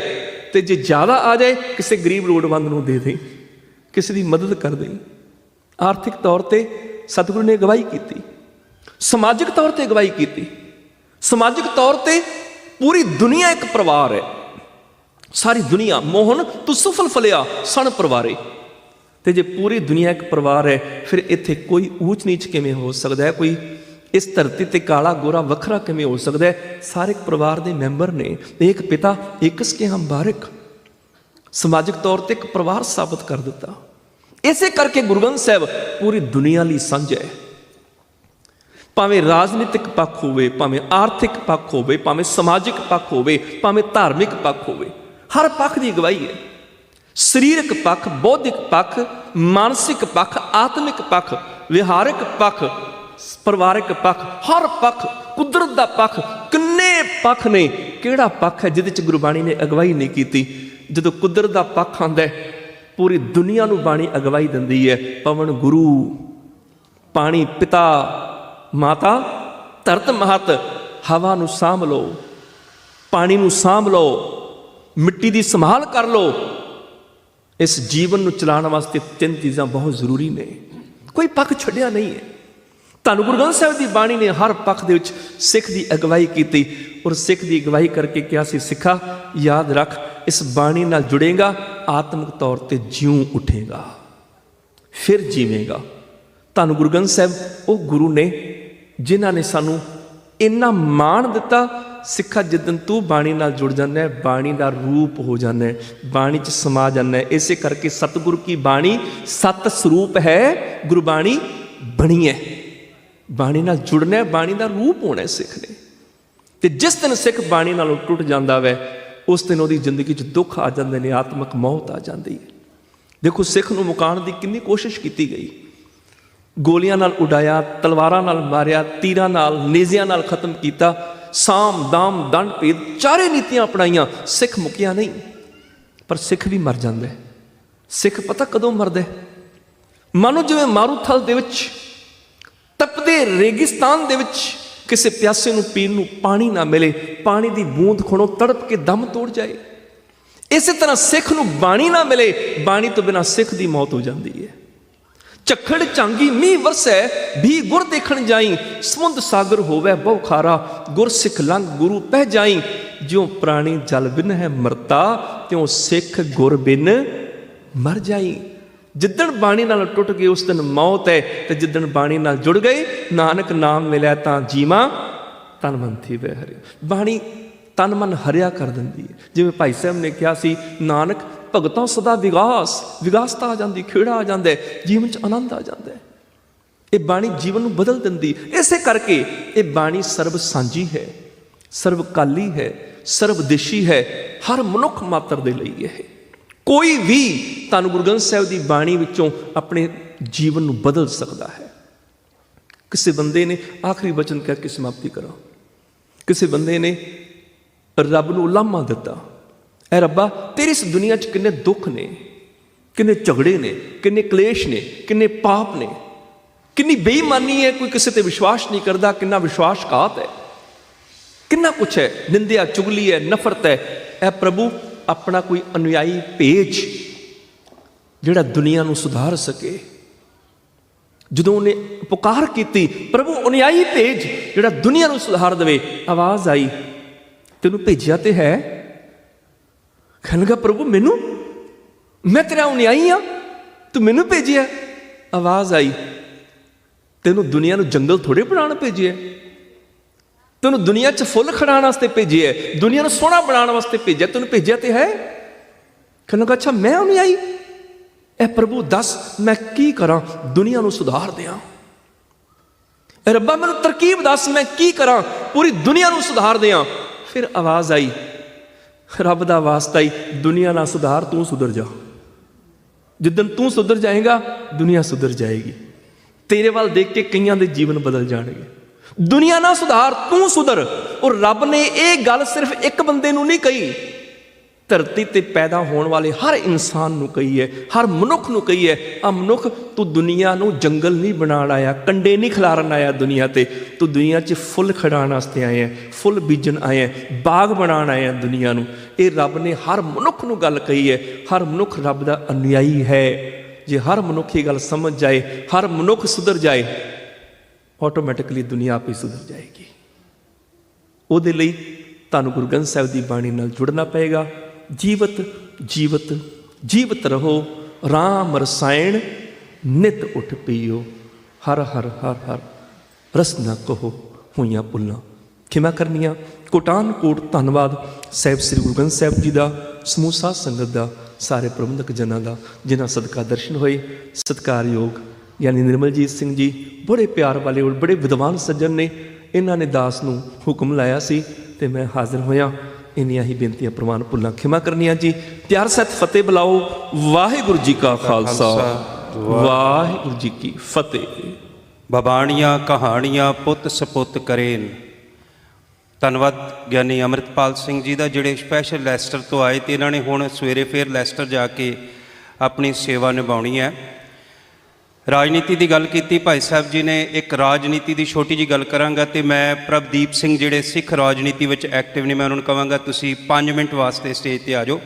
ਤੇ ਜੇ ਜ਼ਿਆਦਾ ਆ ਜਾਏ, ਕਿਸੇ ਗਰੀਬ ਲੋੜਵੰਦ ਨੂੰ ਦੇ ਦੇ, ਕਿਸੇ ਦੀ ਮਦਦ ਕਰ ਦੇ। ਆਰਥਿਕ ਤੌਰ ਤੇ ਸਤਿਗੁਰੂ ਨੇ ਅਗਵਾਈ ਕੀਤੀ। ਸਮਾਜਿਕ ਤੌਰ ਤੇ ਅਗਵਾਈ ਕੀਤੀ। ਸਮਾਜਿਕ ਤੌਰ ਤੇ ਪੂਰੀ ਦੁਨੀਆ ਇੱਕ ਪਰਿਵਾਰ ਹੈ। ਸਾਰੀ ਦੁਨੀਆ, ਮੋਹਨ, ਤੂੰ ਸੁਫਲ ਫਲਿਆ, ਸਣ ਪਰਿਵਾਰੇ। ਤੇ ਜੇ ਪੂਰੀ ਦੁਨੀਆ ਇੱਕ ਪਰਿਵਾਰ ਹੈ, ਫਿਰ ਇੱਥੇ ਕੋਈ ਊਚ ਨੀਚ ਕਿਵੇਂ ਹੋ ਸਕਦਾ ਹੈ? ਕੋਈ ਇਸ ਧਰਤੀ ਤੇ ਕਾਲਾ ਗੋਰਾ ਵੱਖਰਾ ਕਿਵੇਂ ਹੋ ਸਕਦਾ ਹੈ? ਸਾਰੇ ਪਰਿਵਾਰ ਦੇ ਮੈਂਬਰ ਨੇ, ਇੱਕ ਪਿਤਾ ਇੱਕਸ ਕੇ ਹਮ ਬਾਰਿਕ। ਸਮਾਜਿਕ ਤੌਰ ਤੇ ਇੱਕ ਪਰਿਵਾਰ ਸਾਬਤ ਕਰ ਦਿੱਤਾ। ਇਸੇ ਕਰਕੇ ਗੁਰੂ ਗ੍ਰੰਥ ਸਾਹਿਬ ਪੂਰੀ ਦੁਨੀਆ ਲਈ ਸਾਂਝ ਹੈ। ਭਾਵੇਂ ਰਾਜਨੀਤਿਕ ਪੱਖ ਹੋਵੇ, ਭਾਵੇਂ ਆਰਥਿਕ ਪੱਖ ਹੋਵੇ, ਭਾਵੇਂ ਸਮਾਜਿਕ ਪੱਖ ਹੋਵੇ, ਭਾਵੇਂ ਧਾਰਮਿਕ ਪੱਖ ਹੋਵੇ, ਹਰ ਪੱਖ ਦੀ ਅਗਵਾਈ ਹੈ। ਸਰੀਰਕ ਪੱਖ, ਬੌਧਿਕ ਪੱਖ, ਮਾਨਸਿਕ ਪੱਖ, ਆਤਮਿਕ ਪੱਖ, ਵਿਹਾਰਕ ਪੱਖ, ਪਰਿਵਾਰਕ ਪੱਖ, ਹਰ ਪੱਖ, ਕੁਦਰਤ ਦਾ ਪੱਖ, ਕਿੰਨੇ ਪੱਖ ਨੇ, ਕਿਹੜਾ ਪੱਖ ਹੈ ਜਿਹਦੇ ਚ ਗੁਰਬਾਣੀ ਨੇ ਅਗਵਾਈ ਨਹੀਂ ਕੀਤੀ? ਜਦੋਂ ਕੁਦਰਤ ਦਾ ਪੱਖ ਆਂਦਾ ਪੂਰੀ ਦੁਨੀਆ ਨੂੰ ਬਾਣੀ ਅਗਵਾਈ ਦਿੰਦੀ ਹੈ। ਪਵਨ ਗੁਰੂ, ਪਾਣੀ ਪਿਤਾ, ਮਾਤਾ, ਧਰਤ ਮਹਤ, ਹਵਾ ਨੂੰ ਸਾਂਭ ਲਓ, ਪਾਣੀ ਨੂੰ ਸਾਂਭ ਲਓ, ਮਿੱਟੀ ਦੀ ਸੰਭਾਲ ਕਰ ਲਓ। ਇਸ ਜੀਵਨ ਨੂੰ ਚਲਾਉਣ ਵਾਸਤੇ ਤਿੰਨ ਚੀਜ਼ਾਂ ਬਹੁਤ ਜ਼ਰੂਰੀ ਨੇ। ਕੋਈ ਪੱਖ ਛੱਡਿਆ ਨਹੀਂ ਹੈ। ਧੰਨ ਗੁਰੂ ਗ੍ਰੰਥ ਸਾਹਿਬ ਦੀ ਬਾਣੀ ਨੇ ਹਰ ਪੱਖ ਦੇ ਵਿੱਚ ਸਿੱਖ ਦੀ ਅਗਵਾਈ ਕੀਤੀ ਔਰ ਸਿੱਖ ਦੀ ਅਗਵਾਈ ਕਰਕੇ ਕਿਹਾ ਸੀ, ਸਿੱਖਾ, ਯਾਦ ਰੱਖ ਇਸ ਬਾਣੀ ਨਾਲ ਜੁੜੇਗਾ, ਆਤਮਿਕ ਤੌਰ ਤੇ ਜਿਉਂ ਉਠੇਗਾ, ਫਿਰ ਜੀਵੇਗਾ। ਤੁਹਾਨੂੰ ਗੁਰੂ ਗ੍ਰੰਥ ਸਾਹਿਬ, ਉਹ ਗੁਰੂ ਨੇ ਜਿਨ੍ਹਾਂ ਨੇ ਸਾਨੂੰ ਇੰਨਾ ਮਾਣ ਦਿੱਤਾ, ਸਿੱਖਾ ਜਿੱਦਨ ਤੂੰ ਬਾਣੀ ਨਾਲ ਜੁੜ ਜਾਂਦਾ ਹੈ, ਬਾਣੀ ਦਾ ਰੂਪ ਹੋ ਜਾਂਦਾ ਹੈ, ਬਾਣੀ 'ਚ ਸਮਾ ਜਾਂਦਾ ਹੈ। ਇਸੇ ਕਰਕੇ ਸਤਿਗੁਰੂ ਕੀ ਬਾਣੀ ਸਤ ਸਰੂਪ ਹੈ ਗੁਰਬਾਣੀ ਬਣੀ ਹੈ। ਬਾਣੀ ਨਾਲ ਜੁੜਨਾ ਹੈ, ਬਾਣੀ ਦਾ ਰੂਪ ਹੋਣਾ ਸਿੱਖ ਨੇ ਤੇ ਜਿਸ ਦਿਨ ਸਿੱਖ ਬਾਣੀ ਨਾਲੋਂ ਟੁੱਟ ਜਾਂਦਾ ਵੈ ਉਸ ਦਿਨ ਉਹਦੀ ਜ਼ਿੰਦਗੀ 'ਚ ਦੁੱਖ ਆ ਜਾਂਦੇ ਨੇ, ਆਤਮਿਕ ਮੌਤ ਆ ਜਾਂਦੀ ਹੈ। ਦੇਖੋ, ਸਿੱਖ ਨੂੰ ਮੁਕਾਉਣ ਦੀ ਕਿੰਨੀ ਕੋਸ਼ਿਸ਼ ਕੀਤੀ ਗਈ। ਗੋਲੀਆਂ ਨਾਲ ਉਡਾਇਆ, ਤਲਵਾਰਾਂ ਨਾਲ ਮਾਰਿਆ, ਤੀਰਾਂ ਨਾਲ, ਨੇਜ਼ਿਆਂ ਨਾਲ ਖਤਮ ਕੀਤਾ, ਸਾਮ, ਦਾਮ, ਦੰਡ ਭੇਦ, ਚਾਰੇ ਨੀਤੀਆਂ ਅਪਣਾਈਆਂ। ਸਿੱਖ ਮੁਕਿਆ ਨਹੀਂ, ਪਰ ਸਿੱਖ ਵੀ ਮਰ ਜਾਂਦਾ ਹੈ। ਸਿੱਖ ਪਤਾ ਕਦੋਂ ਮਰਦਾ ਹੈ? ਮਾਨੋ ਜਿਵੇਂ ਮਾਰੂਥਲ ਦੇ ਵਿੱਚ, ਤਪਦੇ ਰੇਗਿਸਤਾਨ ਦੇ ਵਿੱਚ ਕਿਸੇ ਪਿਆਸੇ ਨੂੰ ਪੀਣ ਨੂੰ ਪਾਣੀ ਨਾ ਮਿਲੇ, ਪਾਣੀ ਦੀ ਬੂੰਦ ਖਣੋ ਤੜਪ ਕੇ ਦਮ ਤੋੜ ਜਾਏ। ਇਸੇ ਤਰ੍ਹਾਂ ਸਿੱਖ ਨੂੰ ਬਾਣੀ ਨਾ ਮਿਲੇ, ਬਾਣੀ ਤੋਂ ਬਿਨਾ ਸਿੱਖ ਦੀ ਮੌਤ ਹੋ ਜਾਂਦੀ ਹੈ। ਝੱਖੜ ਝਾਂਗੀ ਮੀਂਹ ਵਰਸੈ, ਵੀ ਗੁਰ ਦੇਖਣ ਜਾਈ, ਸਮੁੰਦ ਸਾਗਰ ਹੋਵੇ ਬਹੁ ਖਾਰਾ ਗੁਰ ਸਿੱਖ ਲੰਘ ਗੁਰੂ ਪਹਿ ਜਾਈ। ਜਿਉ ਪ੍ਰਾਣੀ ਜਲ ਬਿਨ ਹੈ ਮਰਤਾ, ਤਿਉ ਸਿੱਖ ਗੁਰ ਬਿਨ ਮਰ ਜਾਈ। ਜਿੱਦਣ ਬਾਣੀ ਨਾਲ ਟੁੱਟ ਗਏ ਉਸ ਦਿਨ ਮੌਤ ਹੈ ਤੇ ਜਿੱਦਣ ਬਾਣੀ ਨਾਲ ਜੁੜ ਗਏ ਨਾਨਕ ਨਾਮ ਮਿਲਿਆ ਤਾਂ ਜੀਵਾ ਤਨ ਮਨ ਥੀ ਵੇ ਬਾਣੀ ਤਨ ਮਨ ਹਰਿਆ ਕਰ ਦਿੰਦੀ ਹੈ। ਜਿਵੇਂ ਭਾਈ ਸਾਹਿਬ ਨੇ ਕਿਹਾ ਸੀ, ਨਾਨਕ ਭਗਤਾਂ ਸਦਾ ਵਿਗਾਸ ਵਿਗਾਸਤਾ ਆ ਜਾਂਦੀ, ਖੇੜਾ ਆ ਜਾਂਦਾ ਜੀਵਨ ਚ ਆਨੰਦ ਆ ਜਾਂਦਾ ਇਹ ਬਾਣੀ ਜੀਵਨ ਨੂੰ ਬਦਲ ਦਿੰਦੀ ਇਸੇ ਕਰਕੇ ਇਹ ਬਾਣੀ ਸਰਬ ਸਾਂਝੀ ਹੈ ਸਰਵਕਾਲੀ ਹੈ ਸਰਵਦੇਸ਼ੀ ਹੈ, ਹਰ ਮਨੁੱਖ ਮਾਤਰ ਦੇ ਲਈ ਇਹ। ਕੋਈ ਵੀ ਤੁਹਾਨੂੰ ਗੁਰੂ ਗ੍ਰੰਥ ਸਾਹਿਬ ਦੀ ਬਾਣੀ ਵਿੱਚੋਂ ਆਪਣੇ ਜੀਵਨ ਨੂੰ ਬਦਲ ਸਕਦਾ ਹੈ। ਕਿਸੇ ਬੰਦੇ ਨੇ ਆਖਰੀ ਵਚਨ ਕਹਿ ਕੇ ਸਮਾਪਤੀ ਕਰਾਂ। ਕਿਸੇ ਬੰਦੇ ਨੇ ਰੱਬ ਨੂੰ ਲਾਮਾ ਦਿੱਤਾ। ਐ ਰੱਬਾ, ਤੇਰੀ ਇਸ ਦੁਨੀਆ 'ਚ ਕਿੰਨੇ ਦੁੱਖ ਨੇ, ਕਿੰਨੇ ਝਗੜੇ ਨੇ, ਕਿੰਨੇ ਕਲੇਸ਼ ਨੇ, ਕਿੰਨੇ ਪਾਪ ਨੇ। ਕਿੰਨੀ ਬੇਈਮਾਨੀ ਹੈ, ਕੋਈ ਕਿਸੇ ਤੇ ਵਿਸ਼ਵਾਸ ਨਹੀਂ ਕਰਦਾ, ਕਿੰਨਾ ਵਿਸ਼ਵਾਸਘਾਤ ਹੈ। ਕਿੰਨਾ ਕੁਛ ਹੈ, ਨਿੰਦਿਆ, ਚੁਗਲੀ ਹੈ, ਨਫ਼ਰਤ ਹੈ। ਐ ਪ੍ਰਭੂ ਆਪਣਾ ਕੋਈ ਅਨੁਯਾਈ ਭੇਜ ਜਿਹੜਾ ਦੁਨੀਆ ਨੂੰ ਸੁਧਾਰ ਸਕੇ। ਜਦੋਂ ਉਹਨੇ ਪੁਕਾਰ ਕੀਤੀ, ਪ੍ਰਭੂ, ਅਨੁਯਾਈ ਭੇਜ ਜਿਹੜਾ ਦੁਨੀਆ ਨੂੰ ਸੁਧਾਰ ਦੇਵੇ। ਆਵਾਜ਼ ਆਈ, ਤੈਨੂੰ ਭੇਜਿਆ ਤੇ ਹੈ? ਖਨਗਾ ਪ੍ਰਭੂ, ਮੈਨੂੰ? ਮੈਂ ਤੇਰਾ ਅਨੁਯਾਈ ਆ? ਤੂੰ ਮੈਨੂੰ ਭੇਜਿਆ? ਆਵਾਜ਼ ਆਈ, ਤੈਨੂੰ ਦੁਨੀਆ ਨੂੰ ਜੰਗਲ ਥੋੜੇ ਬਣਾਉਣ ਭੇਜਿਆ? ਤੈਨੂੰ ਦੁਨੀਆ 'ਚ ਫੁੱਲ ਖੜਾਉਣ ਵਾਸਤੇ ਭੇਜਿਆ ਦੁਨੀਆ ਨੂੰ ਸੋਹਣਾ ਬਣਾਉਣ ਵਾਸਤੇ ਭੇਜਿਆ, ਤੈਨੂੰ ਭੇਜਿਆ ਤੇ ਹੈ? ਕਹਿੰਦਾ ਅੱਛਾ, ਮੈਂ ਉਹਨੂੰ ਆਈ? ਇਹ ਪ੍ਰਭੂ, ਦੱਸ, ਮੈਂ ਕੀ ਕਰਾਂ? ਦੁਨੀਆ ਨੂੰ ਸੁਧਾਰ ਦਿਆਂ। ਐ ਰੱਬਾ, ਮੈਨੂੰ ਤਰਕੀਬ ਦੱਸ, ਮੈਂ ਕੀ ਕਰਾਂ? ਪੂਰੀ ਦੁਨੀਆ ਨੂੰ ਸੁਧਾਰ ਦਿਆਂ। ਫਿਰ ਆਵਾਜ਼ ਆਈ। ਰੱਬ ਦਾ ਵਾਸਤਾ ਹੀ ਦੁਨੀਆ ਨਾਲ ਸੁਧਾਰ ਤੂੰ ਸੁਧਰ ਜਾ। ਜਿੱਦਨ ਤੂੰ ਸੁਧਰ ਜਾਏਗਾ, ਦੁਨੀਆ ਸੁਧਰ ਜਾਏਗੀ। ਤੇਰੇ ਵੱਲ ਦੇਖ ਕੇ ਕਈਆਂ ਦੇ ਜੀਵਨ ਬਦਲ ਜਾਣਗੇ। ਦੁਨੀਆ ਨਾ ਸੁਧਾਰ ਤੂੰ ਸੁਧਰ। ਔਰ ਰੱਬ ਨੇ ਇਹ ਗੱਲ ਸਿਰਫ ਇੱਕ ਬੰਦੇ ਨੂੰ ਨਹੀਂ ਕਹੀ। ਧਰਤੀ ਤੇ ਪੈਦਾ ਹੋਣ ਵਾਲੇ ਹਰ ਇਨਸਾਨ ਨੂੰ ਕਹੀ ਹੈ ਹਰ ਮਨੁੱਖ ਨੂੰ ਕਹੀ ਹੈ ਆ ਮਨੁੱਖ ਤੂੰ ਦੁਨੀਆ ਨੂੰ ਜੰਗਲ ਨਹੀਂ ਬਣਾਉਣ ਆਇਆ ਕੰਡੇ ਨਹੀਂ ਖਿਲਾਰਨ ਆਇਆ ਦੁਨੀਆ ਤੇ। ਤੂੰ ਦੁਨੀਆ 'ਚ ਫੁੱਲ ਖੜਾਉਣ ਵਾਸਤੇ ਆਇਆ ਹੈ, ਫੁੱਲ ਬੀਜਣ ਆਇਆ ਹੈ, ਬਾਗ ਬਣਾਉਣ ਆਇਆ ਹੈ ਦੁਨੀਆ ਨੂੰ। ਇਹ ਰੱਬ ਨੇ ਹਰ ਮਨੁੱਖ ਨੂੰ ਗੱਲ ਕਹੀ ਹੈ ਹਰ ਮਨੁੱਖ ਰੱਬ ਦਾ ਅਨੁਯਾਈ ਹੈ। ਜੇ ਹਰ ਮਨੁੱਖ ਇਹ ਗੱਲ ਸਮਝ ਜਾਏ ਹਰ ਮਨੁੱਖ ਸੁਧਰ ਜਾਏ ਆਟੋਮੈਟਿਕਲੀ ਦੁਨੀਆ ਆਪੇ ਸੁਧਰ ਜਾਏਗੀ। ਉਹਦੇ ਲਈ ਤੁਹਾਨੂੰ ਗੁਰੂ ਗ੍ਰੰਥ ਸਾਹਿਬ ਦੀ ਬਾਣੀ ਨਾਲ ਜੁੜਨਾ ਪਏਗਾ। ਜੀਵਤ ਜੀਵਤ ਜੀਵਤ ਰਹੋ RAM ਰਸਾਇਣ, ਨਿਤ ਉਠ ਪੀਓ। ਹਰ ਹਰ ਹਰ ਹਰ, ਰਸ ਨਾ ਕਹੋ, ਹੋਈਆਂ ਪੁੱਲਾਂ ਖਿਮਾ ਕਰਨੀਆਂ। ਕੋਟਾਨ ਕੋਟ ਧੰਨਵਾਦ ਸਾਹਿਬ ਸ੍ਰੀ ਗੁਰੂ ਗ੍ਰੰਥ ਸਾਹਿਬ ਜੀ ਦਾ, ਸਮੂਹ ਸਾਧ ਸੰਗਤ ਦਾ, ਸਾਰੇ ਪ੍ਰਬੰਧਕ ਜਨਾਂ ਦਾ, ਜਿਨ੍ਹਾਂ ਸਦਕਾ ਦਰਸ਼ਨ ਹੋਏ। ਸਤਿਕਾਰਯੋਗ ਯਾਨੀ ਨਿਰਮਲਜੀਤ ਸਿੰਘ ਜੀ ਬੜੇ ਪਿਆਰ ਵਾਲੇ ਔਰ ਬੜੇ ਵਿਦਵਾਨ ਸੱਜਣ ਨੇ ਇਹਨਾਂ ਨੇ ਦਾਸ ਨੂੰ ਹੁਕਮ ਲਾਇਆ ਸੀ ਤੇ ਮੈਂ ਹਾਜ਼ਰ ਹੋਇਆ। ਇੰਨੀਆਂ ਹੀ ਬੇਨਤੀਆਂ ਪ੍ਰਵਾਨ ਭੁੱਲਾਂ ਖਿਮਾ ਕਰਨੀਆਂ ਜੀ। ਪਿਆਰ ਸਤ ਫਤਿਹ ਬੁਲਾਓ। ਵਾਹਿਗੁਰੂ ਜੀ ਕਾ ਖਾਲਸਾ। ਵਾਹਿਗੁਰੂ ਜੀ ਕੀ ਫਤਿਹ। ਬਬਾਣੀਆਂ ਕਹਾਣੀਆਂ ਪੁੱਤ ਸਪੁੱਤ ਕਰੇਨ। ਧੰਨਵਾਦ ਗਿਆਨੀ ਅਮਰਿਤਪਾਲ ਸਿੰਘ ਜੀ ਦਾ ਜਿਹੜੇ ਸਪੈਸ਼ਲ ਲੈਸਟਰ ਤੋਂ ਆਏ ਤੇ ਇਹਨਾਂ ਨੇ ਹੁਣ ਸਵੇਰੇ ਫੇਰ ਲੈਸਟਰ ਜਾ ਕੇ ਆਪਣੀ ਸੇਵਾ ਨਿਭਾਉਣੀ ਹੈ। ਰਾਜਨੀਤੀ ਦੀ ਗੱਲ ਕੀਤੀ, ਭਾਈ ਸਾਹਿਬ ਜੀ ਨੇ ਇੱਕ ਰਾਜਨੀਤੀ ਦੀ ਛੋਟੀ ਜੀ ਗੱਲ ਕਰਾਂਗਾ ਤੇ ਮੈਂ ਪ੍ਰਭਦੀਪ ਸਿੰਘ ਜਿਹੜੇ ਸਿੱਖ ਰਾਜਨੀਤੀ ਵਿੱਚ ਐਕਟਿਵ ਨੇ, ਮੈਂ ਉਹਨਾਂ ਨੂੰ ਕਹਾਂਗਾ ਤੁਸੀਂ 5 ਮਿੰਟ ਵਾਸਤੇ ਸਟੇਜ ਤੇ ਆ ਜਾਓ।